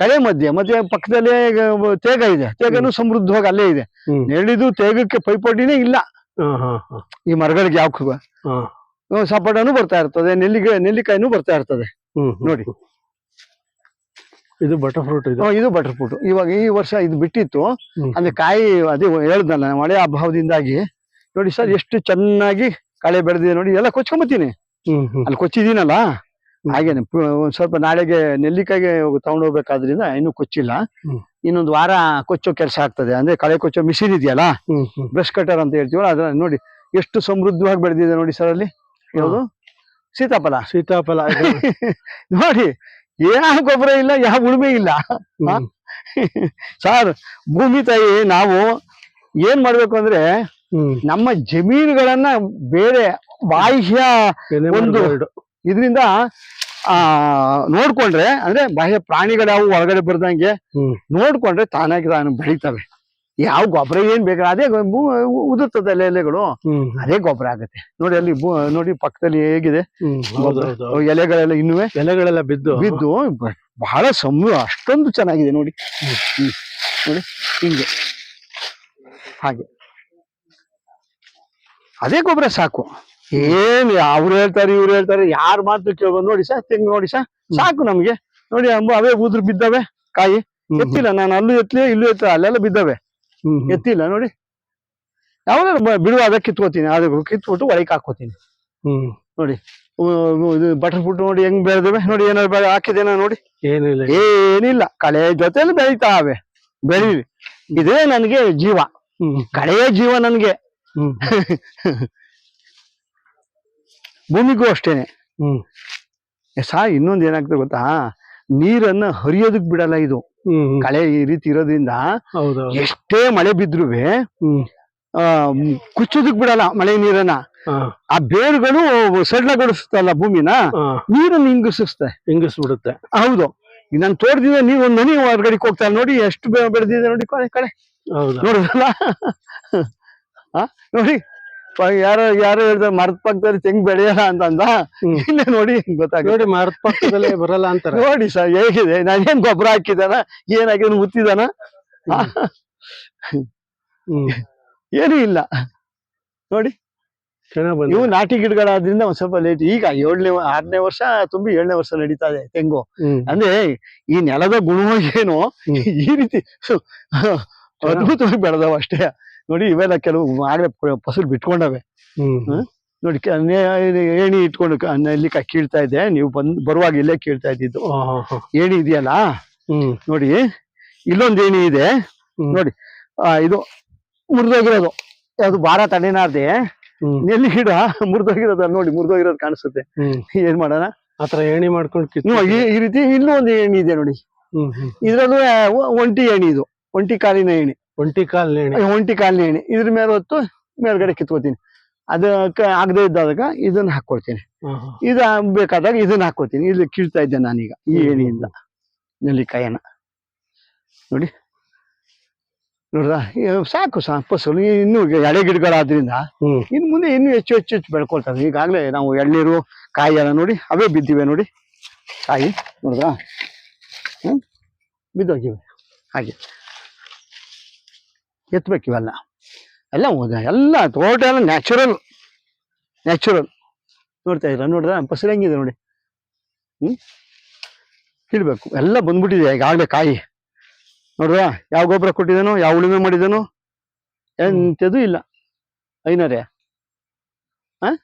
ಕಳೆ ಮಧ್ಯೆ ಮತ್ತೆ ಪಕ್ಕದಲ್ಲೇ ತೇಗ ಇದೆ. ತೇಗನು ಸಮೃದ್ಧವಾಗಿ ಅಲ್ಲೇ ಇದೆ. ನೆರಳಿದು ತೇಗಕ್ಕೆ ಪೈಪೋಟಿನೇ ಇಲ್ಲ. ಈ ಮರಗಳಿಗೆ ಯಾವ ಸಪೋಟನು ಬರ್ತಾ ಇರ್ತದೆ ನೆಲ್ಲಿಗೆ ನೆಲ್ಲಿಕಾಯಿನು ಬರ್ತಾ ಇರ್ತದೆ. ನೋಡಿ. ಇದು ಬಟರ್ ಫ್ರೂಟ್ ಇದು? ಬಟರ್ ಫ್ರೂಟ್ ಇವಾಗ ಈ ವರ್ಷ ಇದು ಬಿಟ್ಟಿತ್ತು. ಅಂದ್ರೆ ಕಾಯಿ ಅದೇ ಹೇಳ್ದಲ್ಲ ಮಳೆ ಅಭಾವದಿಂದಾಗಿ ನೋಡಿ ಸರ್ ಎಷ್ಟು ಚೆನ್ನಾಗಿ ಕಳೆ ಬೆಳೆದಿದೆ ನೋಡಿ ಎಲ್ಲ ಕೊಚ್ಕೊಂಬತ್ತೀನಿ ಅಲ್ಲಿ ಕೊಚ್ಚಿದೀನಲ್ಲ. ಹಾಗೇನೆ. ಒಂದ್ ಸ್ವಲ್ಪ ನಾಳೆಗೆ ನೆಲ್ಲಿಕಾಯಿಗೆ ತಗೊಂಡೋಗ್ಬೇಕಾದ್ರಿಂದ ಇನ್ನೂ ಕೊಚ್ಚಿಲ್ಲ. ಇನ್ನೊಂದು ವಾರ ಕೊಚ್ಚೋ ಕೆಲಸ ಆಗ್ತದೆ. ಅಂದ್ರೆ ಕಳೆ ಕೊಚ್ಚೋ ಮಿಷಿನ್ ಇದೆಯಲ್ಲ? ಬ್ರಷ್ ಕಟರ್ ಅಂತ ಹೇಳ್ತೀವಲ್ಲ ಅದ್ರ ನೋಡಿ ಎಷ್ಟು ಸಮೃದ್ಧವಾಗಿ ಬೆಳೆದಿದೆ ನೋಡಿ ಸರ್ ಅಲ್ಲಿ. ಯಾವುದು? ಸೀತಾಫಲ. ಸೀತಾಫಲ. [LAUGHS] ನೋಡಿ ಯಾವ ಗೊಬ್ಬರ ಇಲ್ಲ ಯಾವ ಉಳುಮೆ ಇಲ್ಲ. ಸರ್ ಭೂಮಿ ತಾಯಿ ನಾವು ಏನ್ ಮಾಡ್ಬೇಕು ಅಂದ್ರೆ ನಮ್ಮ ಜಮೀನುಗಳನ್ನ ಬೇರೆ ಬಾಹ್ಯ ಒಂದು-. ಇದರಿಂದ ಆ ನೋಡ್ಕೊಂಡ್ರೆ ಅಂದ್ರೆ ಬಾಹ್ಯ ಪ್ರಾಣಿಗಳು ಹೊರಗಡೆ ಬರ್ದಂಗೆ ನೋಡ್ಕೊಂಡ್ರೆ ತಾನಾಗಿ ತಾನು ಬೆಳಿತವೆ. ಯಾವ ಗೊಬ್ಬರ ಏನ್ ಬೇಕಾ ಅದೇ ಉದುತ್ತದೆ ಉದುರ್ತದೆ ಎಲೆ ಎಲೆಗಳು ಅದೇ ಗೊಬ್ಬರ ಆಗುತ್ತೆ. ನೋಡಿ ಅಲ್ಲಿ ನೋಡಿ ಪಕ್ಕದಲ್ಲಿ ಹೇಗಿದೆ? ಎಲೆಗಳೆಲ್ಲ ಇನ್ನುವೆ? ಎಲೆಗಳೆಲ್ಲ ಬಿದ್ದು ಬಿದ್ದು ಬಹಳ ಸಮ ಅಷ್ಟೊಂದು ಚೆನ್ನಾಗಿದೆ ನೋಡಿ. ನೋಡಿ ಹಿಂಗೆ. ಹಾಗೆ. ಅದೇ ಗೊಬ್ಬರ ಸಾಕು. ಏನ್ ಅವ್ರು ಹೇಳ್ತಾರೆ ಇವ್ರು ಹೇಳ್ತಾರೆ ಯಾರ ಮಾತು ಕೇಳ್ಬೋದು ನೋಡಿ ಸಾ ತಿಂಗ್ ನೋಡಿ ಸಾ ಸಾಕು ನಮ್ಗೆ. ನೋಡಿ ಅಂಬು ಅವೇ ಉದ್ರು ಬಿದ್ದವೆ ಕಾಯಿ. ಎತ್ತಿಲ್ಲ ನಾನು ಅಲ್ಲೂ ಎತ್ತಲಿ ಇಲ್ಲೂ ಎತ್ತ ಅಲ್ಲೆಲ್ಲ ಬಿದ್ದವೆ. ಎತ್ತಿಲ್ಲ ನೋಡಿ. ಯಾವಾಗ ಬಿಡುವ ಅದಕ್ಕೆ ಕಿತ್ಕೋತೀನಿ ಅದು ಕಿತ್ಬಿಟ್ಟು ಒಳಗೆ ಹಾಕೋತೀನಿ ಹ್ಮ್. ನೋಡಿ ಇದು ಬಟರ್ ಫುಟ್ ನೋಡಿ ಹೆಂಗ್ ಬೆಳೆದವೆ ನೋಡಿ ಏನಾದ್ರು ಬೆಳೆ ಹಾಕಿದೇನ ನೋಡಿ. ಏನಿಲ್ಲ ಏನಿಲ್ಲ ಕಳೆ ಜೊತೆಲಿ ಬೆಳೀತಾವೆ ಬೆಳೀವಿ ಇದೇ ನನ್ಗೆ ಜೀವ. ಹ್ಮ್. ಕಳೆಯೇ ಜೀವ ನನ್ಗೆ. [LAUGHS] ಭೂಮಿಗೂ ಅಷ್ಟೇನೆ. ಹ್ಮ್. ಸಾ ಇನ್ನೊಂದ್ ಏನಾಗ್ತದೆ ಗೊತ್ತಾ? ನೀರನ್ನ ಹರಿಯೋದಕ್ ಬಿಡಲ್ಲ ಇದು. ಕಳೆ ಈ ರೀತಿ ಇರೋದ್ರಿಂದ. ಎಷ್ಟೇ ಮಳೆ ಬಿದ್ರು ಕುಚ್ಚೋದಕ್ ಬಿಡಲ್ಲ ಮಳೆ ನೀರನ್ನ. ಆ ಬೇರುಗಳು ಸಡ್ಲಗೊಳಿಸ್ತಲ್ಲ ಭೂಮಿನ ನೀರನ್ನ ಹಿಂಗಿಸುತ್ತೆ ಹಿಂಗಿಸ್ಬಿಡುತ್ತೆ ಹೌದು. ನಾನು ತೋಟದಿಂದ ನೀವು ಒಂದ್ ಮನಿ ಹೊರಗಡೆ ಹೋಗ್ತಾ ನೋಡಿ ಎಷ್ಟು ಬೆಳೆದಿದೆ ನೋಡಿ ಕಳೆ ಕಳೆ. ಆ, ನೋಡಿ. ಯಾರೋ ಯಾರೋ ಹೇಳಿದ್ರೆ ಮರದ ಪಕ್ಕದಲ್ಲಿ ತೆಂಗ್ ಬೆಳೆಯಲ್ಲ ಅಂತಂದ? ಇನ್ನೇ. ನೋಡಿ ಗೊತ್ತಾಗುತ್ತೆ. ನೋಡಿ ಮರದ ಪಕ್ಕದಲ್ಲೇ ಬರಲ್ಲ ಅಂತಾರೆ. ನೋಡಿ ಸರ್ ಹೇಗಿದೆ? ನಾನೇನ್ ಗೊಬ್ಬರ ಹಾಕಿದಾನ ಏನಾಗಿದೆ ಮುತ್ತಿದಾನ ಏನು ಇಲ್ಲ. ನೋಡಿ. ಇವು ನಾಟಿ ಗಿಡಗಳಾದ್ರಿಂದ ಒಂದ್ ಸ್ವಲ್ಪ ಲೇಟ್ ಈಗ ಏಳನೇ ಆರನೇ ವರ್ಷ ತುಂಬಿ ಏಳನೇ ವರ್ಷ ನಡೀತಾ ಇದೆ ತೆಂಗು. ಅಂದ್ರೆ ಈ ನೆಲದ ಗುಣ ಏನು ಈ ರೀತಿ ಅದ್ಭುತವಾಗಿ ಬೆಳೆದವ ಅಷ್ಟೇ. ನೋಡಿ ಇವೆಲ್ಲ ಕೆಲವು ಆಗಲೇ ಫಸಲು ಬಿಟ್ಕೊಂಡವೆ? ನೋಡಿ ಏಣಿ ಇಟ್ಕೊಂಡು ಇಲ್ಲಿ ಕೀಳ್ತಾ ಇದ್ದೆ. ನೀವು ಬಂದ್ ಬರುವಾಗ ಇಲ್ಲೇ ಕೀಳ್ತಾ ಇದ್ದಿದ್ದು. ಏಣಿ ಇದೆಯಲ್ಲ? ಹ್ಮ್. ನೋಡಿ ಇಲ್ಲೊಂದು ಏಣಿ ಇದೆ. ನೋಡಿ ಇದು ಮುರಿದೋಗಿರೋದು. ಅದು ಭಾರ ತಡೆನಾರ್ದೆ ಎಲ್ಲಿ ಹಿಡ ಗಿಡ ಮುರಿದೋಗಿರೋದ ನೋಡಿ ಮುರಿದೋಗಿರೋದು ಕಾಣಿಸುತ್ತೆ. ಏನ್ ಮಾಡೋಣ? ಆತರ ಏಣಿ ಮಾಡ್ಕೊಂಡು ಈ ರೀತಿ ಇಲ್ಲೂ ಒಂದು ಏಣಿ ಇದೆ ನೋಡಿ. ಇದ್ರಲ್ಲೂ ಒಂಟಿ ಏಣಿ ಇದು. ಒಂಟಿ ಕಾಲಿನ ಏಣಿ. ಒಂಟಿ ಕಾಲ್ ಒಂಟಿ ಕಾಲಿನ ನೇಣಿ ಇದ್ರ ಮೇಲೆ ಹೊತ್ತು ಮೇಲ್ಗಡೆ ಕಿತ್ಕೋತೀನಿ. ಅದಕ್ಕೆ ಆಗದೆ ಇದ್ದಾಗ ಇದನ್ನ ಹಾಕೊಳ್ತೀನಿ. ಇದು ಬೇಕಾದಾಗ ಇದನ್ನ ಹಾಕೋತೀನಿ. ಇಲ್ಲಿ ಕೀಳ್ತಾ ಇದ್ದೆ ನಾನೀಗ. ಈ. ಏಣಿಯಿಂದ ನೆಲ್ಲಿಕಾಯನ್ನ ನೋಡಿ. ನೋಡ್ದ? ಸಾಕು ಸಾ ಫಸಲು ಇನ್ನು ಎಳೆ ಗಿಡಗಳಾದ್ರಿಂದ ಇನ್ ಇನ್ನು ಮುಂದೆ ಇನ್ನೂ ಹೆಚ್ಚು ಹೆಚ್ಚು ಹೆಚ್ಚು ಬೆಳ್ಕೊಳ್ತಾರೆ. ಈಗಾಗಲೇ ನಾವು ಎಳ್ನೀರು ಕಾಯಿ ಎಲ್ಲ ನೋಡಿ ಅವೇ ಬಿದ್ದಿವೆ ನೋಡಿ. ಕಾಯಿ ನೋಡ್ದಾ? ಹ್ಮ್? ಬಿದ್ದೋಗಿವೆ. ಹಾಗೆ. ಎತ್ತಬೇಕು ಇವೆಲ್ಲ ಎಲ್ಲ ಎಲ್ಲ ತೋಟ ಎಲ್ಲ ನ್ಯಾಚುರಲ್ ನ್ಯಾಚುರಲ್ ನೋಡ್ತಾ ಇದ್ರ ನೋಡಿದ್ರೆ ಫಸಲು ಹೆಂಗಿದೆ ನೋಡಿ. ಹ್ಞೂ ಇಡಬೇಕು ಎಲ್ಲ ಬಂದ್ಬಿಟ್ಟಿದೆ ಈಗಾಗಲೇ ಕಾಯಿ. ನೋಡಿದ್ರ? ಯಾವ ಗೊಬ್ಬರ ಕೊಟ್ಟಿದ್ದಾನೋ, ಯಾವ ಉಳುಮೆ ಮಾಡಿದಾನೋ ಎಂಥದ್ದು ಇಲ್ಲ. ಐನರೇ? ಆ?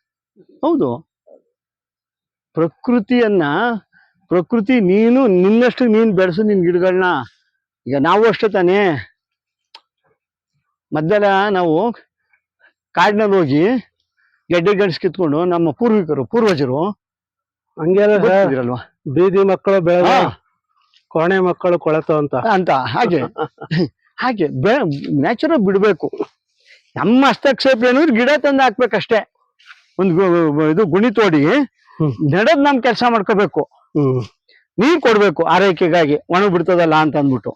ಹೌದು. ಪ್ರಕೃತಿಯನ್ನ, ಪ್ರಕೃತಿ ನೀನು ನಿನ್ನಷ್ಟು ನೀನು ಬೆಳೆಸು ನಿನ್ನ ಗಿಡಗಳನ್ನ ಈಗ ನಾವು ಅಷ್ಟೇ ತಾನೇ. ಮಧ್ಯಾಹ್ನ ನಾವು ಕಾಡಿನಲ್ಲಿ ಹೋಗಿ ಗೆಡ್ಡೆ ಗೆಣಸು ಕಿತ್ಕೊಂಡು ನಮ್ಮ ಪೂರ್ವಿಕರು ಪೂರ್ವಜರು ಹಂಗೆಲ್ಲ ಬೀದಿ ಮಕ್ಕಳು ಬೆಳೆದ ಕೊಣೆ ಮಕ್ಕಳು ಕೊಳತು ಅಂತ. ಅಂತ ಹಾಗೆ. [LAUGHS] ಹಾಗೆ ನ್ಯಾಚುರಲ್ ಬಿಡ್ಬೇಕು. ನಮ್ಮ ಹಸ್ತಕ್ಷೇಪ ಏನಿದ್ರೆ ಗಿಡ ತಂದು ಹಾಕ್ಬೇಕಷ್ಟೇ. ಒಂದು ಇದು ಗುಣಿ ತೋಡಿ ನಡೆದ್ ನಮ್ ಕೆಲಸ ಮಾಡ್ಕೋಬೇಕು. ನೀರ್ ಕೊಡ್ಬೇಕು ಆರೈಕೆಗಾಗಿ ಒಣ ಬಿಡ್ತದಲ್ಲ ಅಂತ ಅಂದ್ಬಿಟ್ಟು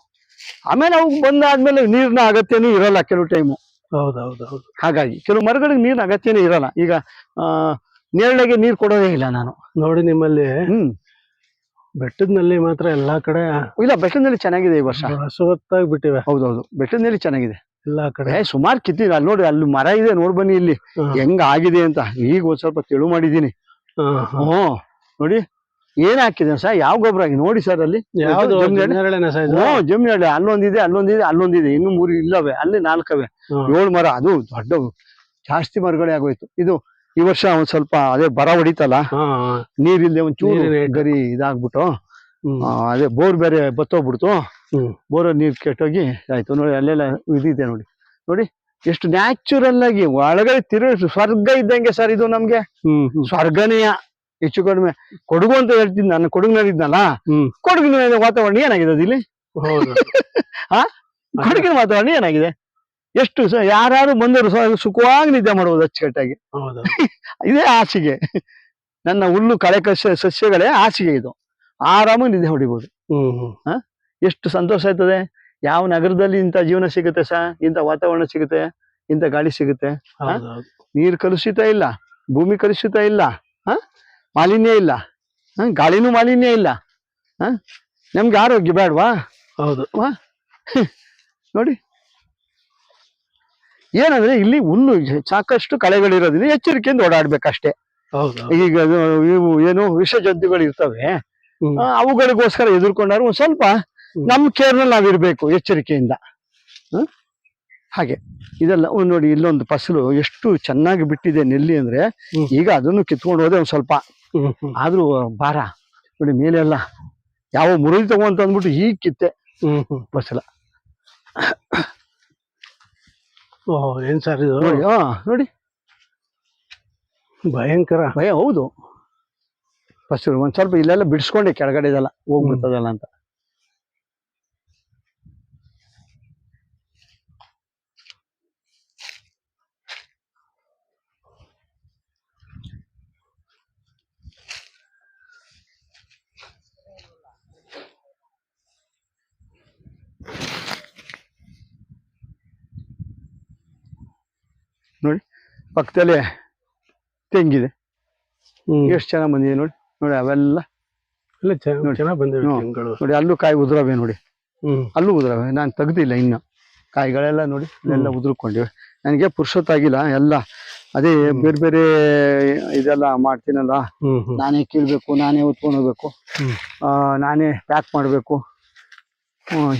ಆಮೇಲೆ ಅವು ಬಂದಾದ್ಮೇಲೆ ನೀರಿನ ಅಗತ್ಯನೂ ಇರಲ್ಲ ಕೆಲವು ಟೈಮು ಹೌದೌದು ಹೌದು ಹಾಗಾಗಿ ಕೆಲವು ಮರಗಳಿಗೆ ನೀರಿನ ಅಗತ್ಯನೇ ಇರಲ್ಲ. ಈಗ ಆ ನೇರಳೆಗೆ ನೀರು ಕೊಡೋದೇ ಇಲ್ಲ ನಾನು. ನೋಡಿ ನಿಮ್ಮಲ್ಲಿ ಹ್ಮ್. ಬೆಟ್ಟದ್ನಲ್ಲಿ ಮಾತ್ರ ಎಲ್ಲಾ ಕಡೆ ಇಲ್ಲ ಬೆಟ್ಟದಲ್ಲಿ ಚೆನ್ನಾಗಿದೆ ಈ ವರ್ಷ. ಹಸುವತ್ತಾಗಿ ಬಿಟ್ಟಿವೆ. ಹೌದೌದು. ಬೆಟ್ಟದಲ್ಲಿ ಚೆನ್ನಾಗಿದೆ. ಎಲ್ಲಾ ಕಡೆ. ಸುಮಾರು ಕಿತ್ತೀನಿ ಅಲ್ಲಿ ನೋಡಿ ಅಲ್ಲಿ ಮರ ಇದೆ ನೋಡ್ ಬನ್ನಿ ಇಲ್ಲಿ. ಹೆಂಗ್ ಆಗಿದೆ ಅಂತ. ಈಗ ಒಂದ್ ಸ್ವಲ್ಪ ತೆಳು ಮಾಡಿದೀನಿ. ಹ್ಮ್. ನೋಡಿ ಏನ್ ಹಾಕಿದೆ ಸರ್? ಯಾವ ಗೊಬ್ಬರ ಆಗಿ ನೋಡಿ ಸರ್ ಅಲ್ಲಿ. ಯಾವ್ದು? ಅಲ್ಲೊಂದಿದೆ ಅಲ್ಲೊಂದಿದೆ ಅಲ್ಲೊಂದಿದೆ. ಇನ್ನು ಮೂರು ಇಲ್ಲವೆ. ಅಲ್ಲಿ ನಾಲ್ಕವೆ. ಏಳು ಮರ. ಅದು ದೊಡ್ಡ ಜಾಸ್ತಿ ಮರಗಳೇ ಆಗೋಯ್ತು. ಇದು ಈ ವರ್ಷ ಒಂದ್ ಸ್ವಲ್ಪ ಅದೇ ಬರ ಹೊಡಿತಲ್ಲ? ನೀರಿಲ್ಲದೆ ಒಂದ್ ಚೂರು ಗರಿ ಇದಾಗ್ಬಿಟ್ಟು. ಅದೇ ಬೋರ್ ಬೇರೆ ಬತ್ತೋಗ್ಬಿಡ್ತು. ಬೋರ್ ನೀರ್ ಕೆಟ್ಟೋಗಿ ಆಯ್ತು. ನೋಡಿ ಅಲ್ಲೆಲ್ಲ ಇದಿದೆ ನೋಡಿ. ನೋಡಿ ಎಷ್ಟು ನ್ಯಾಚುರಲ್ ಆಗಿ ಒಳಗಡೆ ತಿರು ಸ್ವರ್ಗ ಇದ್ದಂಗೆ ಸರ್ ಇದು ನಮ್ಗೆ. ಸ್ವರ್ಗನೆಯ. ಹೆಚ್ಚು ಕಡಿಮೆ ಕೊಡಗು ಅಂತ ಹೇಳ್ತೀನಿ ನಾನು ಕೊಡಗಿನಲ್ಲಿದ್ನಲ್ಲ. ಕೊಡಗಿನ ವಾತಾವರಣ ಏನಾಗಿದೆ ಅದಿಲ್ಲಿ ಇಲ್ಲಿ ಹೌದು [LAUGHS] ಕೊಡಗಿನ ವಾತಾವರಣ ಏನಾಗಿದೆ? ಎಷ್ಟು ಯಾರು ಬಂದರು ಸುಖವಾಗಿ ನಿದ್ದೆ ಮಾಡುವುದು ಅಚ್ಚುಕಟ್ಟಾಗಿ. [LAUGHS] ಇದೇ ಹಾಸಿಗೆ ನನ್ನ ಹುಲ್ಲು ಕಳೆ ಕಸ ಸಸ್ಯಗಳೇ ಹಾಸಿಗೆ ಇದು. ಆರಾಮಾಗಿ ನಿದ್ದೆ ಹೊಡಿಬಹುದು ಹ್ಮ್ ಎಷ್ಟು ಸಂತೋಷ ಆಯ್ತದೆ. ಯಾವ ನಗರದಲ್ಲಿ ಇಂಥ ಜೀವನ ಸಿಗುತ್ತೆ ಸಹ ಇಂಥ ವಾತಾವರಣ ಸಿಗುತ್ತೆ ಇಂಥ ಗಾಳಿ ಸಿಗುತ್ತೆ ನೀರು ಕಲುಷಿತ ಇಲ್ಲ ಭೂಮಿ ಕಲುಷಿತ ಇಲ್ಲ ಹ ಮಾಲಿನ್ಯ ಇಲ್ಲ. ಹ ಗಾಳಿನೂ ಮಾಲಿನ್ಯ ಇಲ್ಲ. ಹ ನಮ್ಗೆ ಆರೋಗ್ಯ ಬೇಡವಾ? ಹೌದು. ನೋಡಿ. ಏನಂದ್ರೆ ಇಲ್ಲಿ ಹುಲ್ಲು ಸಾಕಷ್ಟು ಕಳೆಗಳಿರೋದ್ರಿಂದ ಎಚ್ಚರಿಕೆಯಿಂದ ಓಡಾಡ್ಬೇಕಷ್ಟೇ. ಹೌದು. ಈಗ ಇವು ಏನು ವಿಷ ಜಂತುಗಳು ಇರ್ತವೆ ಅವುಗಳಿಗೋಸ್ಕರ ಎದುರ್ಕೊಂಡಾರು ಒಂದ್ ಸ್ವಲ್ಪ ನಮ್ ನಮ್ಮ ಕೇರ್ನಲ್ಲಿ ನಾವಿರ್ಬೇಕು ಎಚ್ಚರಿಕೆಯಿಂದ? ಹಾಗೆ. ಇದೆಲ್ಲ ಒಂದ್ ನೋಡಿ ಇಲ್ಲೊಂದು ಫಸಲು ಎಷ್ಟು ಚೆನ್ನಾಗಿ ಬಿಟ್ಟಿದೆ ನೆಲ್ಲಿ ಅಂದ್ರೆ ಈಗ ಅದನ್ನು ಕಿತ್ಕೊಂಡು ಹೋದೆ ಒಂದ್ ಸ್ವಲ್ಪ. ಆದ್ರೂ ಭಾರ. ನೋಡಿ ಮೇಲೆಲ್ಲ ಯಾವ ಮುರಿದು ತಗೊಂತ ಅಂದ್ಬಿಟ್ಟು ಈಗ ಕಿತ್ತೆ. ಫಸಲ. ಓಹ್ ಏನ್ ಸರ್ ಇದು? ನೋಡಿ ಹಾ ನೋಡಿ. ಭಯಂಕರ. ಭಯ ಹೌದು. ಫಸಲು ಒಂದ್ ಸ್ವಲ್ಪ ಇಲ್ಲೆಲ್ಲ ಬಿಡಿಸ್ಕೊಂಡೆ ಕೆಳಗಡೆ ಇದೆಲ್ಲ ಹೋಗ್ಬಿಡ್ತದಲ್ಲ ಅಂತ ನೋಡಿ ಪಕ್ಕದಲ್ಲೇ ತೆಂಗಿದೆ. ಎಷ್ಟು ಚೆನ್ನಾಗಿ ಬಂದಿದೆ ನೋಡಿ ನೋಡಿ ಅವೆಲ್ಲ. ಚೆನ್ನಾಗಿ ಬಂದಿವೆ ನೋಡಿ ಅಲ್ಲೂ ಕಾಯಿ ಉದುರವೆ ನೋಡಿ. ಅಲ್ಲೂ ಉದುರವೆ ನಾನು ತೆಗ್ದಿಲ್ಲ ಇನ್ನು. ಕಾಯಿಗಳೆಲ್ಲ ನೋಡಿ ಎಲ್ಲ ಉದುರ್ಕೊಂಡಿವೆ. ನನಗೆ ಪುರ್ಸೊತ್ತಾಗಿಲ್ಲ ಎಲ್ಲ ಅದೇ ಬೇರೆ ಬೇರೆ ಇದೆಲ್ಲ ಮಾಡ್ತೀನಲ್ಲ. ನಾನೇ ಕೀಳ್ಬೇಕು ನಾನೇ ಹೊತ್ಕೊಂಡು ಹೋಗ್ಬೇಕು. ನಾನೇ ಪ್ಯಾಕ್ ಮಾಡಬೇಕು.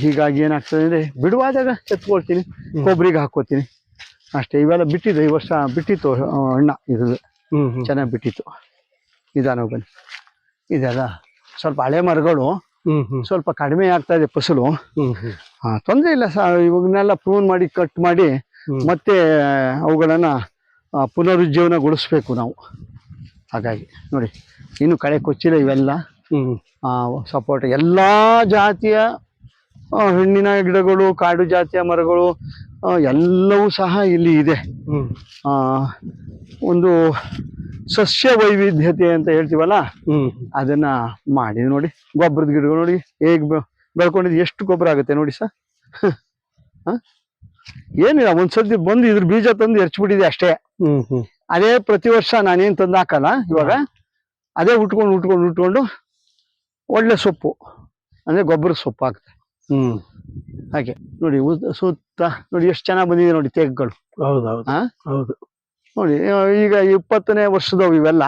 ಹೀಗಾಗಿ ಏನಾಗ್ತದೆ ಅಂದ್ರೆ ಬಿಡುವಾದಾಗ ಎತ್ಕೊಳ್ತೀನಿ. ಕೊಬ್ಬರಿಗೆ ಹಾಕೋತೀನಿ ಅಷ್ಟೇ ಇವೆಲ್ಲ ಬಿಟ್ಟಿದೆ ಈ ವರ್ಷ ಬಿಟ್ಟಿತ್ತು ಅಣ್ಣ ಹಣ್ಣ ಇದು ಚೆನ್ನಾಗಿ ಬಿಟ್ಟಿತ್ತು. ನಿಧಾನ ಬನ್ನಿ. ಇದೆಲ್ಲ ಸ್ವಲ್ಪ ಹಳೆ ಮರಗಳು ಸ್ವಲ್ಪ ಕಡಿಮೆ ಆಗ್ತಾ ಇದೆ ಫಸಲು. ತೊಂದರೆ ಇಲ್ಲ ಸರ್ ಇವಾಗನ್ನೆಲ್ಲ ಪ್ರೂನ್ ಮಾಡಿ ಕಟ್ ಮಾಡಿ ಮತ್ತೆ ಅವುಗಳನ್ನ ಪುನರುಜ್ಜೀವನಗೊಳಿಸ್ಬೇಕು ನಾವು. ಹಾಗಾಗಿ ನೋಡಿ ಇನ್ನು ಕಳೆ ಕೊಚ್ಚಿಲ್ಲ ಇವೆಲ್ಲ. ಸಪೋರ್ಟ್ ಎಲ್ಲಾ ಜಾತಿಯ ಹಣ್ಣಿನ ಗಿಡಗಳು ಕಾಡು ಜಾತಿಯ ಮರಗಳು ಎಲ್ಲವೂ ಸಹ ಇಲ್ಲಿ ಇದೆ. ಒಂದು ಸಸ್ಯ ವೈವಿಧ್ಯತೆ ಅಂತ ಹೇಳ್ತೀವಲ್ಲ? ಅದನ್ನ ಮಾಡಿ ನೋಡಿ ಗೊಬ್ಬರದ ಗಿಡಗಳು ನೋಡಿ ಹೇಗೆ ಬೆಳ್ಕೊಂಡಿದ್ ಎಷ್ಟು ಗೊಬ್ಬರ ಆಗುತ್ತೆ ನೋಡಿ ಸರ್? [LAUGHS] ಏನಿಲ್ಲ ಒಂದ್ಸತಿ ಬಂದು ಇದ್ರ ಬೀಜ ತಂದು ಎರ್ಚ್ಬಿಟ್ಟಿದೆ ಅಷ್ಟೇ. ಅದೇ ಪ್ರತಿ ವರ್ಷ ನಾನೇನ್ ತಂದು ಹಾಕಲ್ಲ ಇವಾಗ ಅದೇ ಉಟ್ಕೊಂಡು ಉಟ್ಕೊಂಡು ಉಟ್ಕೊಂಡು ಒಳ್ಳೆ ಸೊಪ್ಪು ಅಂದ್ರೆ ಗೊಬ್ಬರ ಸೊಪ್ಪು ಆಗುತ್ತೆ ಹ್ಮ್. ಹಾಗೆ ನೋಡಿ ಸುತ್ತ ನೋಡಿ ಎಷ್ಟು ಚೆನ್ನಾಗಿ ಬಂದಿದೆ ನೋಡಿ ತೆಗ್ಗಳು. ಹೌದೌದು? ಹೌದು. ನೋಡಿ ಈಗ ಇಪ್ಪತ್ತನೇ ವರ್ಷದವು ಇವೆಲ್ಲ.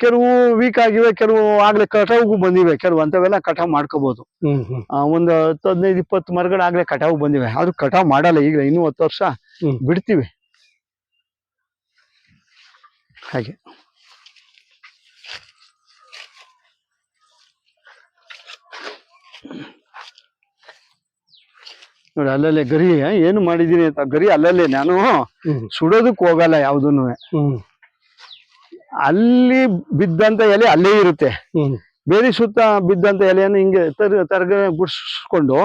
ಕೆಲವು ವೀಕ್ ಆಗಿವೆ ಕೆಲವು ಆಗ್ಲೇ ಕಟಾವು ಬಂದಿವೆ ಕೆಲವು ಅಂತವೆಲ್ಲ ಕಟಾವ್ ಮಾಡ್ಕೋಬಹುದು ಒಂದು ಹತ್ತು ಹದಿನೈದು ಇಪ್ಪತ್ತು ಮರಗಳು ಆಗ್ಲೇ ಕಟಾವು ಬಂದಿವೆ. ಆದ್ರೂ ಕಟಾವ್ ಮಾಡಲ್ಲ ಈಗ ಇನ್ನೂ ಹತ್ತು ವರ್ಷ. ಬಿಡ್ತೀವಿ. ಹಾಗೆ. ನೋಡಿ ಅಲ್ಲಲ್ಲೇ ಗರಿ ಏನು ಮಾಡಿದೀನಿ ಅಂತ ಗರಿ ಅಲ್ಲಲ್ಲೇ ನಾನು ಸುಡೋದಕ್ ಸುಡೋದಕ್ಕೆ ಹೋಗಲ್ಲ ಯಾವ್ದನ್ನು ಅಲ್ಲಿ ಬಿದ್ದಂತ ಎಲೆ ಅಲ್ಲೇ ಇರುತ್ತೆ. ಬೇರೆ ಸುತ್ತ ಬಿದ್ದಂತ ಎಲೆಯನ್ನು ಹಿಂಗೆ ತರ ತರ್ಗ ಗುಡ್ಸ್ಕೊಂಡು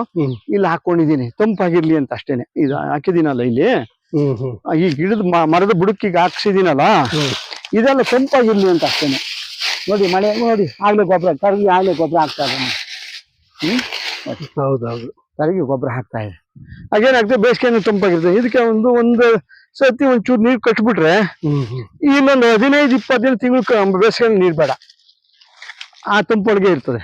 ಇಲ್ಲಿ ಹಾಕೊಂಡಿದೀನಿ ತಂಪಾಗಿರ್ಲಿ ಅಂತ ಅಷ್ಟೇನೆ. ಇದು ಹಾಕಿದೀನಲ್ಲ ಇಲ್ಲಿ? ಈ ಗಿಡದ ಮರದ ಬುಡಕ್ಕಿಗೆ ಹಾಕ್ಸಿದೀನಲ್ಲ ಇದೆಲ್ಲ ತಂಪಾಗಿರ್ಲಿ ಅಂತ ಅಷ್ಟೇನೆ. ನೋಡಿ ಮಳೆ ನೋಡಿ ಆಗ್ಲೇ ಗೊಬ್ಬರ ತರ್ಗಿ ಆಗ್ಲೇ ಗೊಬ್ಬರ ಹಾಕ್ತಾ ಇದ್ದಾನೆ ಹ್ಮ್? ಹೌದೌದು ತಲೆಗೆ ಗೊಬ್ಬರ ಹಾಕ್ತಾ ಇದೆ. ಹಾಗೇನಾಗ್ತದೆ ಬೇಸಿಗೆಯನ್ನು ತಂಪಾಗಿರ್ತದೆ ಇದಕ್ಕೆ ಒಂದು ಒಂದು ಸತಿ ಒಂಚೂರು ನೀರು ಕಟ್ಬಿಟ್ರೆ ಇನ್ನೊಂದು ಹದಿನೈದು ದಿನ ತಿಂಗಳು ಬೇಸಿಗೆ ನೀರು ಬೇಡ. ಆ ತಂಪೊಳಗೆ ಇರ್ತದೆ.